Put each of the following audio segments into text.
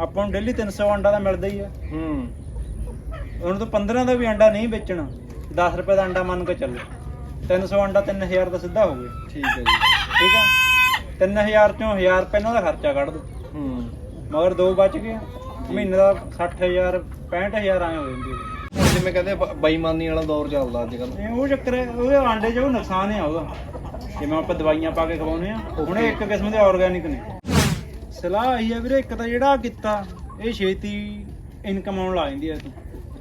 ਆਪਾਂ ਨੂੰ ਡੇਲੀ 300 ਅੰਡਾ ਤਾਂ ਮਿਲਦਾ ਹੀ ਆ। ਹੂੰ। ਹੁਣ ਤਾਂ 15 ਦਾ ਵੀ ਅੰਡਾ ਨਹੀਂ ਵੇਚਣਾ। 10 ਰੁਪਏ ਦਾ ਅੰਡਾ ਮੰਨ ਕੇ ਚੱਲੋ। 300 ਅੰਡਾ 3000 ਦਾ ਸਿੱਧਾ ਹੋ ਗਿਆ। ਠੀਕ ਹੈ ਜੀ। ਠੀਕ ਆ? 3000 ਚੋਂ 1000 ਰੁਪਏ ਇਹਨਾਂ ਦਾ ਖਰਚਾ ਕੱਢ ਦੋ। ਹੂੰ। ਮਗਰ ਦੋ ਬਚ ਗਏ ਮਹੀਨੇ ਦਾ 60000 65000 ਆਏ ਹੋ ਜਾਂਦੇ। ਹੁਣ ਜਿਵੇਂ ਕਹਿੰਦੇ ਬ- ਬੇਈਮਾਨੀ ਵਾਲਾ ਦੌਰ ਚੱਲਦਾ ਅੱਜ ਕੱਲ ਇਹ ਉਹ ਚੱਕਰ ਹੈ ਉਹਦੇ ਆਂਡੇ 'ਚ ਉਹ ਨੁਕਸਾਨ ਹੈ ਉਹਦਾ। ਜਿਵੇਂ ਆਪਾਂ ਦਵਾਈਆਂ ਪਾ ਕੇ ਖਵਾਉਂਦੇ ਆ ਹੁਣ ਇਹ ਇੱਕ ਕਿਸਮ ਦੇ ਆਰਗੈਨਿਕ ਨੇ। ਸਲਾਹ ਆਈ ਆ ਵੀਰੇ ਇੱਕ ਤਾਂ ਜਿਹੜਾ ਆਹ ਕੀਤਾ ਇਹ ਛੇਤੀ ਇਨਕਮ ਆਉਣ ਲੱਗ ਜਾਂਦੀ ਹੈ ਇਹਦੀ।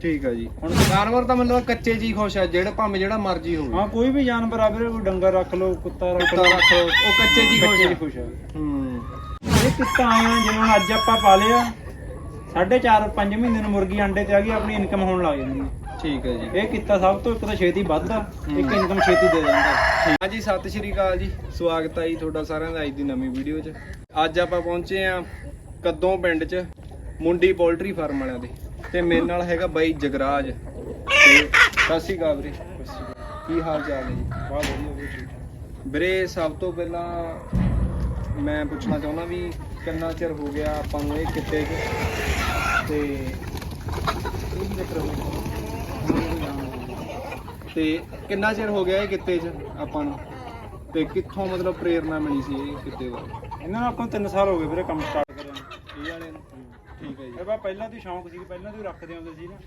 ਠੀਕ ਹੈ ਜੀ। ਹੁਣ ਜਾਨਵਰ ਤਾਂ ਮੈਨੂੰ ਲੱਗਦਾ ਕੱਚੇ ਜੀ ਖੁਸ਼ ਹੈ ਜਿਹੜਾ ਭਾਵੇਂ ਜਿਹੜਾ ਮਰਜ਼ੀ ਹੋਵੇ। ਹਾਂ ਕੋਈ ਵੀ ਜਾਨਵਰ ਆ ਵੀਰੇ ਕੋਈ ਡੰਗਰ ਰੱਖ ਲਓ ਕੁੱਤਾ ਰੱਖ ਕੁੱਤਾ ਲਓ। ਰੱਖ ਲਓ, ਉਹ ਕੱਚੇ ਜੀ ਖੁਸ਼ ਬੱਚੇ ਹੈ ਖੁਸ਼ ਹੈ ਹੂੰ। ਇਹ ਕਿੱਤਾ ਆਇਆ ਜਿਵੇਂ ਹੁਣ ਅੱਜ ਆਪਾਂ ਪਾ ਲਿਆ ਸਾਢੇ 4 5 ਮਹੀਨੇ ਨੂੰ ਮੁਰਗੀ ਅੰਡੇ ਤੇ ਆ ਗਈ ਆਪਣੀ ਇਨਕਮ ਹੋਣ ਲੱਗ ਜਾਂਦੀ ਹੈ ਠੀਕ ਹੈ ਜੀ। ਇਹ ਕਿੱਤਾ ਸਭ ਤੋਂ ਇੱਕ ਤਾਂ ਛੇਤੀ ਵੱਧਦਾ ਇੱਕ ਇਨਕਮ ਛੇਤੀ ਦੇ ਦਿੰਦਾ। ਹਾਂਜੀ ਸਤਿ ਸ਼੍ਰੀ ਅਕਾਲ ਜੀ। ਸਵਾਗਤ ਹੈ ਜੀ ਤੁਹਾਡਾ ਸਾਰਿਆਂ ਦਾ ਅੱਜ ਦੀ ਨਵੀਂ ਵੀਡੀਓ 'ਚ। ਅੱਜ ਆਪਾਂ ਪਹੁੰਚੇ ਆ ਕੱਦੋਂ ਪਿੰਡ 'ਚ ਮੁੰਡੀ ਪੋਲਟਰੀ ਫਾਰਮ ਵਾਲਿਆਂ ਦੇ ਤੇ ਮੇਰੇ ਨਾਲ ਹੈਗਾ ਬਾਈ ਜਗਰਾਜ। ਤੇ ਸਤਿ ਸ਼੍ਰੀ ਅਕਾਲ ਵੀਰੇ। ਕੀ ਹਾਲ ਚਾਲ ਹੈ ਜੀ? ਬਹੁਤ ਵਧੀਆ ਵੀਰੇ ਵੀਰੇ, ਸਭ ਤੋਂ ਪਹਿਲਾਂ ਮੈਂ ਪੁੱਛਣਾ ਚਾਹੁੰਦਾ ਵੀ ਕਿੰਨਾ ਚਿਰ ਹੋ ਗਿਆ ਆਪਾਂ ਨੂੰ ਇਹ ਕਿੱਤੇ 'ਚ? ਤੇ ਤੇ ਕਿੰਨਾ ਚਿਰ ਹੋ ਗਿਆ ਇਹ ਕਿੱਤੇ 'ਚ ਆਪਾਂ ਨੂੰ? ਤੇ ਕਿੱਥੋਂ ਮਤਲਬ ਪ੍ਰੇਰਣਾ ਮਿਲੀ ਸੀ ਇਹ ਕਿੱਤੇ ਬਾਰੇ? ਇਹਨਾਂ ਨੂੰ ਆਪਾਂ ਨੂੰ 3 ਸਾਲ ਹੋ ਗਏ ਵੀਰੇ ਕੰਮ ਸਟਾਰਟ ਕਰਿਆ ਨੂੰ। ਇਹ ਵਾਲੇ ਨੂੰ। ਠੀਕ ਹੈ ਜੀ। ਇਹ ਬਾ ਪਹਿਲਾਂ ਤੋਂ ਹੀ ਸ਼ੌਂਕ ਸੀ ਪਹਿਲਾਂ ਤੋਂ ਹੀ ਰੱਖਦੇ ਹੁੰਦੇ ਸੀ ਨਾ।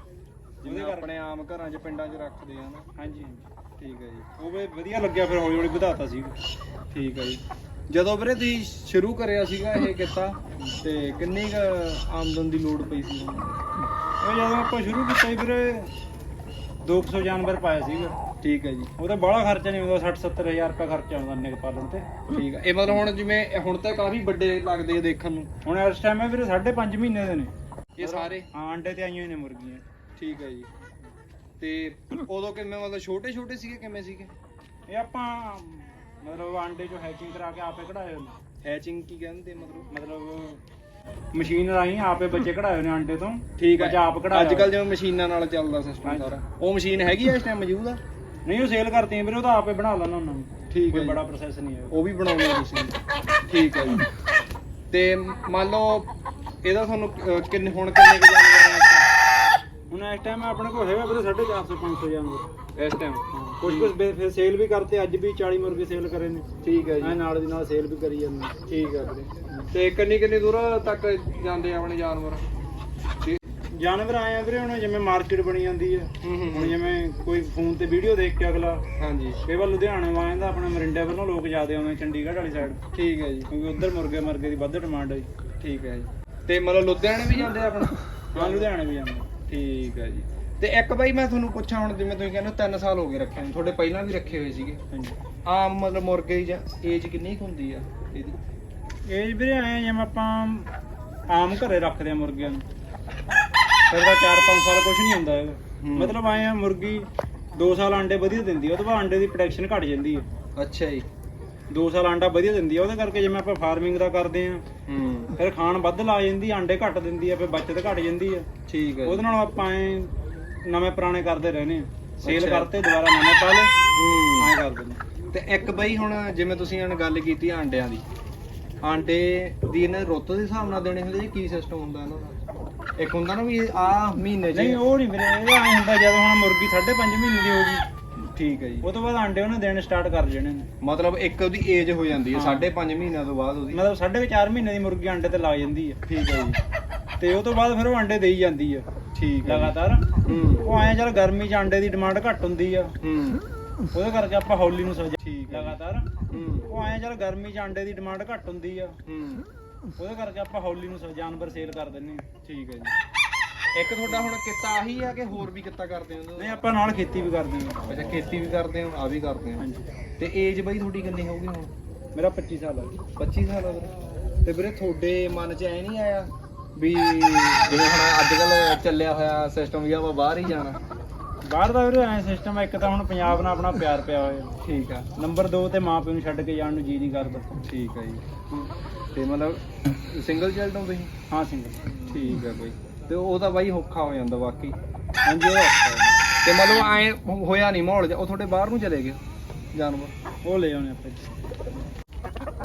ਜਿਵੇਂ ਉਹਦੇ ਆਪਣੇ ਆਮ ਘਰਾਂ 'ਚ ਪਿੰਡਾਂ 'ਚ ਰੱਖਦੇ ਆ ਨਾ। ਹਾਂਜੀ ਠੀਕ ਹੈ ਜੀ। ਉਹ ਵੀ ਵਧੀਆ ਲੱਗਿਆ ਫਿਰ ਹੌਲੀ ਹੌਲੀ ਵਧਾਤਾ ਸੀ। ਠੀਕ ਹੈ ਜੀ। ਜਦੋਂ ਵੀਰੇ ਤੁਸੀਂ ਸ਼ੁਰੂ ਕਰਿਆ ਸੀਗਾ ਇਹ ਕਿੱਤਾ ਤੇ ਕਿੰਨੀ ਕੁ ਆਮਦਨ ਦੀ ਲੋੜ ਪਈ ਸੀ ਉਹ ਜਦੋਂ ਆਪਾਂ ਸ਼ੁਰੂ ਕੀਤਾ ਸੀ ਵੀਰੇ 200 ਜਾਨਵਰ ਪਾਇਆ ਸੀਗਾ ਠੀਕ ਹੈ ਜੀ। ਉਹਦਾ ਬੜਾ ਖਰਚਾ ਨਹੀਂ ਹੁੰਦਾ 60 70 ਹਜ਼ਾਰ ਰੁਪਏ ਖਰਚਾ ਆਉਂਦਾ ਨਿਕ ਪਾਲਣ ਤੇ। ਠੀਕ ਹੈ। ਇਹ ਮਤਲਬ ਹੁਣ ਜਿਵੇਂ ਇਹ ਹੁਣ ਤਾਂ ਕਾਫੀ ਵੱਡੇ ਲੱਗਦੇ ਆ ਦੇਖਣ ਨੂੰ। ਹੁਣ ਇਸ ਟਾਈਮ ਹੈ ਵੀਰੇ 5.5 ਮਹੀਨੇ ਦੇ ਨੇ। ਇਹ ਸਾਰੇ? ਹਾਂ ਅੰਡੇ ਤੇ ਆਈਆਂ ਨੇ ਮੁਰਗੀਆਂ। ਠੀਕ ਹੈ ਜੀ। ਤੇ ਉਦੋਂ ਕਿਵੇਂ ਮਤਲਬ ਛੋਟੇ ਛੋਟੇ ਸੀਗੇ ਕਿਵੇਂ ਸੀਗੇ? ਇਹ ਆਪਾਂ ਮਤਲਬ ਅੰਡੇ ਚੋਂ ਹੈਚਿੰਗ ਕਰਾ ਕੇ ਆਪੇ ਕਢਾਏ ਨੇ। ਹੈਚਿੰਗ ਕੀ ਕਹਿੰਦੇ ਮਤਲਬ? ਮਤਲਬ ਮਸ਼ੀਨ ਰਾਹੀਂ ਆਪੇ ਬੱਚੇ ਕਢਾਏ ਨੇ ਅੰਡੇ ਤੋਂ। ਠੀਕ ਬੱਚਾ ਆਪ ਹੈ ਕਢਾਇਆ ਅੱਜ ਕੱਲ ਜਿਵੇਂ ਮਸ਼ੀਨਾਂ ਨਾਲ ਚੱਲਦਾ ਸਿਸਟਮ। ਸਾਰਾ। ਉਹ ਮਸ਼ੀਨ ਹੈਗੀ ਆ ਇਸ ਟਾਈਮ ਮੌਜੂਦ ਆ? ਨਹੀਂ ਉਹ ਸੇਲ ਕਰਤੀ ਵੀਰੇ ਉਹ ਤਾਂ ਆਪੇ ਬਣਾ ਲੈਣਾ ਉਹਨਾਂ ਨੂੰ। ਠੀਕ ਹੈ ਕੋਈ ਜੀ। ਬੜਾ ਪ੍ਰੋਸੈਸ ਨਹੀਂ ਹੈ ਉਹ ਵੀ ਬਣਾਉਂਦੇ ਹੋ ਤੁਸੀਂ। ਠੀਕ ਹੈ ਜੀ। ਤੇ ਮੰਨ ਲਓ ਇਹਦਾ ਤੁਹਾਨੂੰ ਅਹ, ਕਿੰਨੇ ਹੁਣ ਕਿੰਨੇ ਕੁ ਜਾਨਵਰ ਆ ਹੁਣ ਇਸ ਟਾਈਮ ਆਪਣੇ ਕੋਲ ਹੈਗਾ ਵੀਰੇ 450 500 ਜਾਨਵਰ ਇਸ ਟਾਈਮ ਕੁਝ ਕੁਝ ਫਿਰ ਸੇਲ ਵੀ ਕਰਤੇ ਅੱਜ ਵੀ 40 ਮੁਰਗੇ ਸੇਲ ਕਰੇ ਨੇ। ਠੀਕ ਹੈ ਮੈਂ ਜੀ ਨਾਲ ਦੀ ਨਾਲ ਸੇਲ ਵੀ ਕਰੀ ਜਾਂਦਾ ਠੀਕ ਹੈ ਵੀਰੇ। ਤੇ ਕਿੰਨੀ ਕਿੰਨੀ ਦੂਰ ਤੱਕ ਜਾਂਦੇ ਆ ਆਪਣੇ ਜਾਨਵਰ? ਜਾਨਵਰ ਆਏ ਆ ਵੀਰੇ ਹੁਣ ਜਿਵੇਂ ਮਾਰਕੀਟ ਬਣੀ ਜਾਂਦੀ ਹੂੰ ਹੁਣ ਜਿਵੇਂ ਕੋਈ ਫੋਨ ਤੇ ਵੀਡੀਓ ਦੇਖ ਕੇ ਅਗਲਾ। ਹਾਂਜੀ। ਕਈ ਵਾਰ ਲੁਧਿਆਣੇ ਦਾ ਆਪਣੇ ਮਰਿੰਡੇ ਵੱਲੋਂ ਲੋਕ ਜ਼ਿਆਦਾ ਆਉਂਦੇ ਚੰਡੀਗੜ੍ਹ ਵਾਲੀ ਸਾਈਡ ਠੀਕ ਹੈ ਜੀ। ਕਿਉਂਕਿ ਉੱਧਰ ਮੁਰਗੇ ਮਰਗੇ ਦੀ ਵੱਧ ਡਿਮਾਂਡ ਹੈ ਜੀ। ਠੀਕ ਹੈ ਜੀ। ਤੇ ਮਤਲਬ ਲੁਧਿਆਣੇ ਵੀ ਜਾਂਦੇ ਆ ਆਪਣਾ? ਹਾਂ ਲੁਧਿਆਣੇ ਵੀ ਜਾਂਦੇ ਠੀਕ ਹੈ ਜੀ। ਤੇ ਇੱਕ ਬਾਈ ਮੈਂ ਤੁਹਾਨੂੰ ਪੁੱਛਾਂ ਹੁਣ ਜਿਵੇਂ ਤੁਸੀਂ ਕਹਿੰਦੇ ਹੋ 3 ਸਾਲ ਹੋ ਗਏ ਰੱਖੇ ਨੂੰ ਤੁਹਾਡੇ ਪਹਿਲਾਂ ਵੀ ਰੱਖੇ ਹੋਏ ਸੀਗੇ? ਹਾਂਜੀ। ਆਮ ਮਤਲਬ ਮੁਰਗੇ ਦੀ ਜਾਂ ਏਜ ਕਿੰਨੀ ਕੁ ਹੁੰਦੀ ਆ ਇਹਦੀ? ਏਜ ਵੀਰੇ ਆਏ ਆ ਜਿਵੇਂ ਆਪਾਂ ਆਮ ਘਰੇ ਰੱਖਦੇ ਆ ਮੁਰਗਿਆਂ ਨੂੰ। ਫਿਰ ਤਾਂ 4-5 ਸਾਲ ਕੁਝ ਨਹੀਂ ਹੁੰਦਾ ਹੂੰ। ਮਤਲਬ ਆਏ ਆ ਮੁਰਗੀ 2 ਸਾਲ ਅੰਡੇ ਵਧੀਆ ਦਿੰਦੀ ਆ ਉਹਦੇ ਬਾਅਦ ਅੰਡੇ ਦੀ ਪ੍ਰੋਡਕਸ਼ਨ ਘਟ ਜਾਂਦੀ ਹੈ ਅੱਛਾ ਜੀ। 2 ਸਾਲ ਅੰਡਾ ਵਧੀਆ ਦਿੰਦੀ ਆ ਉਹਦੇ ਕਰਕੇ ਜਿਵੇਂ ਆਪਾਂ ਫਾਰਮਿੰਗ ਦਾ ਕਰਦੇ ਆ ਹੂੰ। ਫਿਰ ਖਾਣ ਵੱਧ ਲਾ ਜਾਂਦੀ ਆ, ਅੰਡੇ ਘੱਟ ਦਿੰਦੀ ਆ ਫਿਰ ਬੱਚਤ ਘਟ ਜਾਂਦੀ ਆ। ਠੀਕ ਹੈ ਉਹਦੇ। ਨਾਲ ਆਪਾਂ ਐਂ ਨਵੇਂ ਪੁਰਾਣੇ ਕਰਦੇ ਰਹਿੰਦੇ ਆ। ਸੇਲ। ਕਰਤੇ ਦੁਬਾਰਾ ਨਵੇਂ ਪਾ ਲਏ ਹੂੰ। ਐਂ ਕਰ ਦਿੰਦੇ ਤੇ ਇੱਕ ਬਾਈ ਹੁਣ ਜਿਵੇਂ ਤੁਸੀਂ ਹੁਣ ਗੱਲ ਕੀਤੀ ਆਂਡਿਆਂ ਦੀ ਆਂਡੇ ਦੀ ਇਹਨਾਂ ਰੁੱਤ ਦੇ ਹਿਸਾਬ ਨਾਲ ਦੇਣੇ ਹੁੰਦੇ ਜੀ ਕੀ ਸਿਸਟਮ ਹੁੰਦਾ ਇਹਨਾਂ ਦਾ? ਇੱਕ ਹੁੰਦਾ ਨਾ ਵੀ ਆ ਮਹੀਨੇ ਚ ਨਹੀਂ ਉਹ ਨਹੀਂ ਵੀਰੇ ਇਹ ਐਂ ਹੁੰਦਾ ਜਦੋਂ ਹੁਣ ਮੁਰਗੀ 5.5 ਮਹੀਨੇ ਦੀ ਹੋ ਗਈ। ਠੀਕ ਹੈ ਜੀ। ਉਹ ਤੋਂ ਬਾਅਦ ਅੰਡੇ ਉਹਨੇ ਦੇਣੇ ਸਟਾਰਟ ਕਰ ਜਾਣੇ ਨੇ। ਮਤਲਬ ਇੱਕ ਉਹਦੀ ਏਜ ਹੋ ਜਾਂਦੀ ਹੈ ਹਾਂ। 5.5 ਮਹੀਨਿਆਂ ਤੋਂ ਬਾਅਦ ਉਹਦੀ। ਮਤਲਬ ਸਾਢੇ ਕੁ ਚਾਰ ਮਹੀਨੇ ਦੀ ਮੁਰਗੀ ਅੰਡੇ ਤੇ ਲੱਗ ਜਾਂਦੀ ਹੈ। ਠੀਕ ਹੈ ਜੀ। ਤੇ ਉਹ ਤੋਂ ਬਾਅਦ ਫਿਰ ਉਹ ਅੰਡੇ ਦੇਈ ਜਾਂਦੀ ਆ ਠੀਕ ਹੈ। ਲਗਾਤਾਰ। ਹੂੰ। ਉਹ ਐਂ ਚੱਲ ਗਰਮੀ 'ਚ ਅੰਡੇ ਦੀ ਡਿਮਾਂਡ ਘੱਟ ਹੁੰਦੀ ਆ। ਹੂੰ। ਉਹਦੇ ਕਰਕੇ ਆਪਾਂ ਹੌਲੀ ਨੂੰ ਸਜਾ ਠੀਕ ਹੈ ਲਗਾਤਾਰ। ਹੂੰ। ਉਹ ਐਂ ਚੱਲ ਗਰਮੀ 'ਚ ਅੰਡੇ ਦੀ ਡਿਮਾਂਡ ਘੱਟ ਹੁੰਦੀ ਆ। ਹੂੰ। ਉਹਦੇ ਕਰਕੇ ਆਪਾਂ ਹੌਲੀ ਨੂੰ ਸ- ਜਾਨਵਰ ਸੇਲ ਕਰ ਦਿੰਨੇ ਆ ਠੀਕ ਹੈ ਜੀ। ਇੱਕ ਤੁਹਾਡਾ ਹੁਣ ਕਿੱਤਾ ਆਹੀ ਆ ਕਿ ਹੋਰ ਵੀ ਕਿੱਤਾ ਕਰਦੇ ਹੋ ਨਹੀਂ ਆਪਾਂ ਨਾਲ ਖੇਤੀ ਵੀ ਕਰਦੇ ਹਾਂ ਅੱਛਾ ਖੇਤੀ ਵੀ ਕਰਦੇ ਹੋ ਆ ਵੀ ਕਰਦੇ ਹੋ ਹਾਂਜੀ। ਤੇ ਏਜ ਬਾਈ ਤੁਹਾਡੀ ਕਿੰਨੀ ਹੋਊਗੀ ਹੁਣ? ਮੇਰਾ 25 ਸਾਲ ਆ 25 ਸਾਲ ਹੋ ਗਏ ਤੇ ਵੀਰੇ ਤੁਹਾਡੇ ਮਨ 'ਚ ਐ ਨਹੀਂ ਆਇਆ ਵੀ ਜਿਵੇਂ ਹੁਣ ਅੱਜ ਕੱਲ ਚੱਲਿਆ ਹੋਇਆ ਸਿਸਟਮ ਵੀ ਆਪਾਂ ਬਾਹਰ ਹੀ ਜਾਣਾ? ਬਾਹਰ ਦਾ ਵੀਰੇ ਐਂ ਸਿਸਟਮ ਆ ਇੱਕ ਤਾਂ ਹੁਣ ਪੰਜਾਬ ਨਾਲ ਆਪਣਾ ਪਿਆਰ ਪਿਆ ਹੋਇਆ। ਠੀਕ ਆ। ਨੰਬਰ 2 ਤੇ ਮਾਂ ਪਿਓ ਨੂੰ ਛੱਡ ਕੇ ਜਾਣ ਨੂੰ ਜੀ ਨਹੀਂ ਕਰਦਾ। ਠੀਕ ਆ ਜੀ। ਤੇ ਮਤਲਬ ਸਿੰਗਲ ਚਾਈਲਡ ਹੋ ਤੁਸੀਂ? ਹਾਂ ਸਿੰਗਲ ਠੀਕ ਆ ਬਾਈ। ਤੇ ਉਹ ਤਾਂ ਬਾਈ ਔਖਾ ਹੋ ਜਾਂਦਾ ਵਾਕਈ ਹਾਂਜੀ ਉਹ ਔਖਾ ਹੈ। ਤੇ ਮਤਲਬ ਐ ਹੋਇਆ ਨਹੀਂ ਮਾਹੌਲ ਜਿਹਾ, ਉਹ ਤੁਹਾਡੇ ਬਾਹਰ ਨੂੰ ਚਲੇ ਗਏ ਜਾਨਵਰ? ਉਹ ਲੈ ਆਉਣੇ ਆਪਾਂ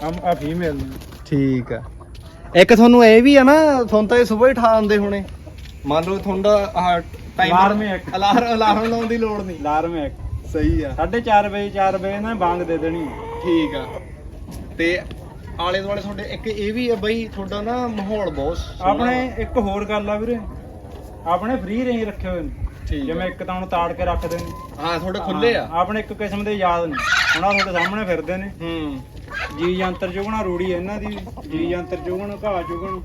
ਆ ਆ ਫੀਮੇਲ ਨੇ। ਠੀਕ ਆ। ਇੱਕ ਤੁਹਾਨੂੰ ਇਹ ਵੀ ਆ ਨਾ ਤੁਹਾਨੂੰ ਤਾਂ ਇਹ ਸਵੇਰ ਹੀ ਠਾ ਹੋਣੇ। ਮੰਨ ਲਓ ਤੁਹਾਡਾ Alarm ਹੀ ਇੱਕ। ਅਲਾਰਮ ਅਲਾਰਮ ਲਾਉਣ ਦੀ ਲੋੜ ਨਹੀਂ ਅਲਾਰਮ ਹੈ ਸਹੀ ਆ। 4:30 ਵਜੇ 4 ਵਜੇ ਨਾ ਬਾਂਗ ਦੇ ਦੇਣੀ। ਠੀਕ ਆ। ਤੇ ਆਲੇ ਦੁਆਲੇ ਤੁਹਾਡੇ ਇੱਕ ਇਹ ਵੀ ਆ ਬਈ ਤੁਹਾਡਾ ਨਾ ਮਾਹੌਲ ਬਹੁਤ ਸੋਹਣਾ ਆਪਣੇ। ਇੱਕ ਹੋਰ ਗੱਲ ਆ ਵੀਰੇ। ਆਪਣੇ ਫ੍ਰੀ ਰੇਂਜ ਰੱਖੇ ਹੋਏ ਨੇ। ਠੀਕ ਜਿਵੇਂ। ਇੱਕ ਤਾਂ ਹੁਣ ਤਾੜ ਕੇ ਰੱਖਦੇ ਨੇ। ਹਾਂ ਤੁਹਾਡੇ ਖੁੱਲੇ ਆ। ਹਾਂ, ਆਪਣੇ ਇੱਕ ਕਿਸਮ ਦੇ ਯਾਦ ਨੇ। ਆਹ ਤੁਹਾਡੇ ਸਾਹਮਣੇ ਫਿਰਦੇ ਨੇ। ਹੂੰ। ਜੀ ਯੰਤਰ ਚੁਗਣਾ ਰੂੜੀ ਇਹਨਾਂ ਦੀ। ਜੀ ਯੰਤਰ ਚੁਗਣ ਘਾਹ ਚੁਗਣ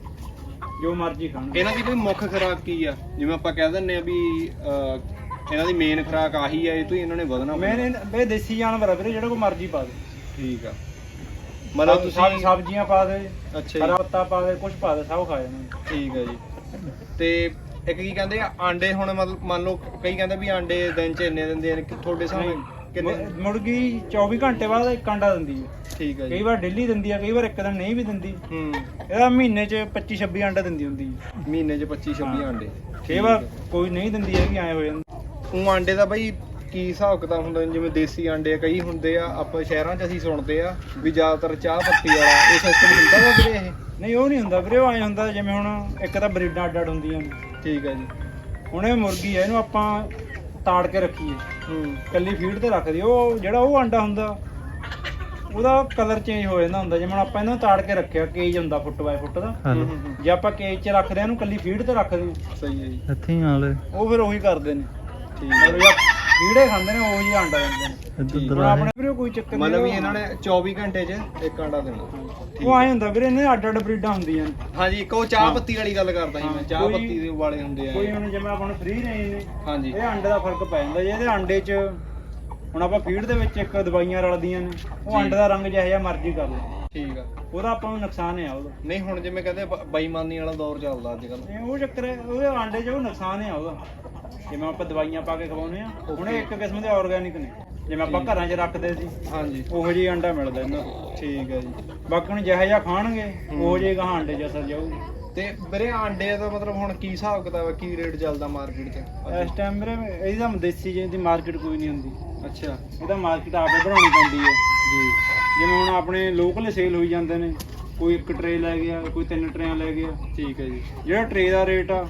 ਜੋ ਮਰਜ਼ੀ ਖਾਣ। ਇਹਨਾਂ ਦੀ ਕੋਈ ਮੁੱਖ ਖੁਰਾਕ ਕੀ ਆ? ਜਿਵੇਂ ਆਪਾਂ ਕਹਿ ਦਿੰਨੇ ਆ ਵੀ ਇਹਨਾਂ ਦੀ ਮੇਨ ਖੁਰਾਕ ਆਹੀ ਆ ਇਹ ਤੋਂ ਹੀ ਇਹਨਾਂ ਨੇ ਵਧਣਾ ਮੈਨੇ ਬੇ ਦੇਸੀ ਜਾਨਵਰ ਆ ਵੀਰੇ ਜਿਹੜਾ ਕੋ ਮਰਜ਼ੀ ਪਾ ਦੇ। ਠੀਕ ਆ। ਮਤਲਬ ਤੁਸੀਂ ਸਬਜ਼ੀਆਂ ਪਾ ਦੇ ਅੱਛਾ ਹਰਾ ਜੀ ਪੱਤਾ ਪਾ ਦੇ ਕੁਝ ਪਾ ਦੇ ਸਭ ਖਾ ਜਾਣਾ ਠੀਕ ਆ ਜੀ। ਤੇ ਇੱਕ ਕੀ ਕਹਿੰਦੇ ਆ ਆਂਡੇ ਹੁਣ ਮਤਲਬ ਮੰਨ ਲਓ ਕਈ ਕਹਿੰਦੇ ਵੀ ਆਂਡੇ ਦਿਨ ਚ ਇੰਨੇ ਦਿੰਦੇ ਨੇ ਕਿ ਤੁਹਾਡੇ ਸਾਹਮਣੇ ਕਿੰਨੇ ਮੁ- ਮੁਰਗੀ 24 ਘੰਟੇ ਬਾਅਦ ਇੱਕ ਅੰਡਾ ਦਿੰਦੀ ਹੈ। ਠੀਕ ਆ ਕਈ ਜੀ ਵਾਰ ਡੇਲੀ ਦਿੰਦੀ ਆ ਕਈ ਵਾਰ ਇੱਕ ਦਿਨ ਨਹੀਂ ਵੀ ਦਿੰਦੀ। ਹੂੰ। ਇਹਦਾ ਮਹੀਨੇ 'ਚ 25 26 ਅੰਡਾ ਦਿੰਦੀ ਹੁੰਦੀ ਹੈ। ਮਹੀਨੇ ਚ 25 26 ਹਾਂ। ਆਂਡੇ। ਕਈ ਵਾਰ ਕੋਈ ਨਹੀਂ ਦਿੰਦੀ ਹੈਗੀ ਐ ਹੋ ਜਾਂਦਾ। ਉਹ ਆਂਡੇ ਦਾ ਬਈ ਕੀ ਹਿਸਾਬ ਕਿਤਾਬ ਹੁੰਦਾ? ਜਿਵੇਂ ਦੇਸੀ ਆਂਡੇ ਆ ਕਈ ਹੁੰਦੇ ਆ ਆਪਾਂ ਸ਼ਹਿਰਾਂ 'ਚ ਅਸੀਂ ਸੁਣਦੇ ਆ ਵੀ ਜ਼ਿਆਦਾਤਰ ਚਾਹ ਪੱਤੀ ਵਾਲਾ ਇਹ ਸਿਸਟਮ ਹੁੰਦਾ ਵਾ ਵੀਰੇ ਇਹ? ਨਹੀਂ ਉਹ ਨਹੀਂ ਹੁੰਦਾ ਵੀਰੇ ਉਹ ਐ ਹੁੰਦਾ ਜਿਵੇਂ ਹੁਣ ਇੱਕ ਤਾਂ ਬਰੀਡਾਂ ਅੱਡ ਅੱਡ ਹੁੰਦੀਆਂ ਨੇ। ਠੀਕ ਆ ਜੀ। ਹੁਣ ਇਹ ਮੁਰਗੀ ਹੈ ਇਹਨੂੰ ਆਪਾਂ ਤਾੜ ਕੇ ਰੱਖੀਏ। ਹੂੰ। ਕੱਲੀ ਫੀਡ ਤੇ ਰੱਖਦੀ ਉਹ ਜਿਹੜਾ ਉਹ ਅੰਡਾ ਹੁੰਦਾ ਉਹਦਾ ਕਲਰ ਚੇਂਜ ਹੋ ਜਾਂਦਾ ਹੁੰਦਾ। ਜਿਵੇਂ ਹੁਣ ਆਪਾਂ ਇਹਨੂੰ ਤਾੜ ਕੇ ਰੱਖਿਆ ਕੇਜ ਹੁੰਦਾ ਫੁੱਟ ਬਾਏ ਫੁੱਟ ਦਾ। ਹੂੰ, ਹੂੰ, ਹੂੰ। ਜੇ ਆਪਾਂ ਕੇਜ 'ਚ ਰੱਖਦੇ ਆ ਇਹਨੂੰ ਕੱਲੀ ਫੀਡ ਤੇ ਰੱਖਦੇ ਆ ਸਹੀ ਹੈ ਜੀ। ਇੱਥੇ ਹੀ ਆਲੇ ਉਹ ਫਿਰ ਉਹੀ ਕਰਦੇ ਨੇ। ਠੀਕ ਮਤਲਬ ਆ ਜੇ ਫੀੜੇ ਖਾਂਦੇ ਨੇ ਉਹ ਜੀ ਅੰਡਾ ਦਿੰਦੇ ਨੇ। ਇੱਧਰ ਠੀਕ। ਹੁਣ ਦਰਾਹੇ ਆਪਣੇ ਵੀਰੇ ਕੋਈ ਚੱਕਰ ਨਹੀਂ ਮਤਲਬ ਵੀ ਇਹਨਾਂ ਨੇ 24 ਘੰਟੇ 'ਚ ਇੱਕ ਆਂਡਾ ਦੇਣਾ। ਉਹ ਆਏ ਹੁੰਦਾ ਵੀਰੇ ਇਹਨੇ ਅੱਡ ਅੱਡ ਬਰੀਡਾਂ ਹੁੰਦੀਆਂ ਨੇ। ਹਾਂਜੀ ਇੱਕ ਉਹ ਚਾਹ ਹਾਂ। ਪੱਤੀ ਵਾਲੀ ਗੱਲ ਕਰਦਾ ਸੀ ਮੈਂ ਹਾਂ, ਚਾਹ ਕੋਈ- ਪੱਤੀ ਦੇ ਵਾਲੇ ਹੁੰਦੇ ਆ। ਕੋਈ ਹੁਣ ਜਿਵੇਂ ਆਪਾਂ ਨੂੰ ਫ੍ਰੀ ਰੇਂਜ ਨੇ ਹਾਂਜੀ। ਇਹ ਅੰਡੇ ਦਾ ਫ਼ਰਕ ਪੈ ਜਾਂਦਾ ਜੇ। ਇਹਦੇ ਅੰਡੇ 'ਚ ਹੁਣ ਆਪਾਂ ਫੀਡ ਦੇ ਵਿੱਚ ਇੱਕ ਦਵਾਈਆਂ ਰਲਦੀਆਂ ਨੇ ਉਹ ਜੀ। ਅੰਡੇ ਦਾ ਰੰਗ ਜਿਹੋ ਜਿਹਾ ਮਰਜ਼ੀ ਕਰ ਲਓ। ਠੀਕ ਆ। ਉਹਦਾ ਆਪਾਂ ਨੂੰ ਨੁਕਸਾਨ ਹੈ ਉਹਦਾ। ਨਹੀਂ ਹੁਣ ਜਿਵੇਂ ਕਹਿੰਦੇ ਬ- ਬੇਈਮਾਨੀ ਵਾਲਾ ਦੌਰ ਚੱਲਦਾ ਅੱਜ ਕੱਲ ਇਹ ਉਹ ਚੱਕਰ ਹੈ ਉਹਦੇ ਆਂਡੇ 'ਚ ਉਹ ਨੁਕਸਾਨ ਹੈ ਉਹਦਾ। ਜਿਵੇਂ ਆਪਾਂ ਦਵਾਈਆਂ ਪਾ ਕੇ ਖਵਾਉਂਦੇ ਆ ਹੁਣ ਇਹ ਇੱਕ ਕਿਸਮ ਦੇ ਆਰਗੈਨਿਕ ਨੇ। ਜਿਵੇਂ ਆਪਾਂ। ਘਰਾਂ 'ਚ ਰੱਖਦੇ ਸੀ ਹਾਂਜੀ। ਉਹੋ ਜਿਹੀ ਅੰਡਾ ਮਿਲਦਾ ਇਹਨਾਂ ਤੋਂ। ਠੀਕ ਹੈ ਜੀ। ਬਾਕੀ ਹੁਣ ਜਿਹੋ ਜਿਹਾ ਖਾਣਗੇ। ਉਹੋ ਜਿਹੇ ਗਾਂ ਅੰਡੇ 'ਚ ਅਸਰ ਜਾਊਗੀ। ਤੇ ਵੀਰੇ ਆਂਡੇ ਦਾ ਮਤਲਬ ਹੁਣ ਕੀ ਹਿਸਾਬ ਕਿਤਾਬ ਹੈ ਕੀ ਰੇਟ ਚੱਲਦਾ ਮਾਰਕੀਟ 'ਚ ਇਸ ਟਾਈਮ ਵੀਰੇ ਇਹਦੀ ਤਾਂ ਦੇਸੀ ਜਿਹੀ ਦੀ ਮਾਰਕੀਟ ਕੋਈ ਨਹੀਂ ਹੁੰਦੀ। ਅੱਛਾ। ਇਹਦਾ ਮਾਰਕੀਟ ਆਪੇ ਬਣਾਉਣੀ ਪੈਂਦੀ ਹੈ। ਜੀ। ਜਿਵੇਂ ਹੁਣ ਆਪਣੇ ਲੋਕਲ ਸੇਲ ਹੋਈ ਜਾਂਦੇ ਨੇ ਕੋਈ ਇੱਕ ਟਰੇ ਲੈ ਗਿਆ ਕੋਈ ਤਿੰਨ ਟਰੇਆਂ ਲੈ ਗਿਆ। ਠੀਕ ਹੈ ਜੀ। ਜਿਹੜਾ ਟਰੇ ਦਾ ਰੇਟ ਆ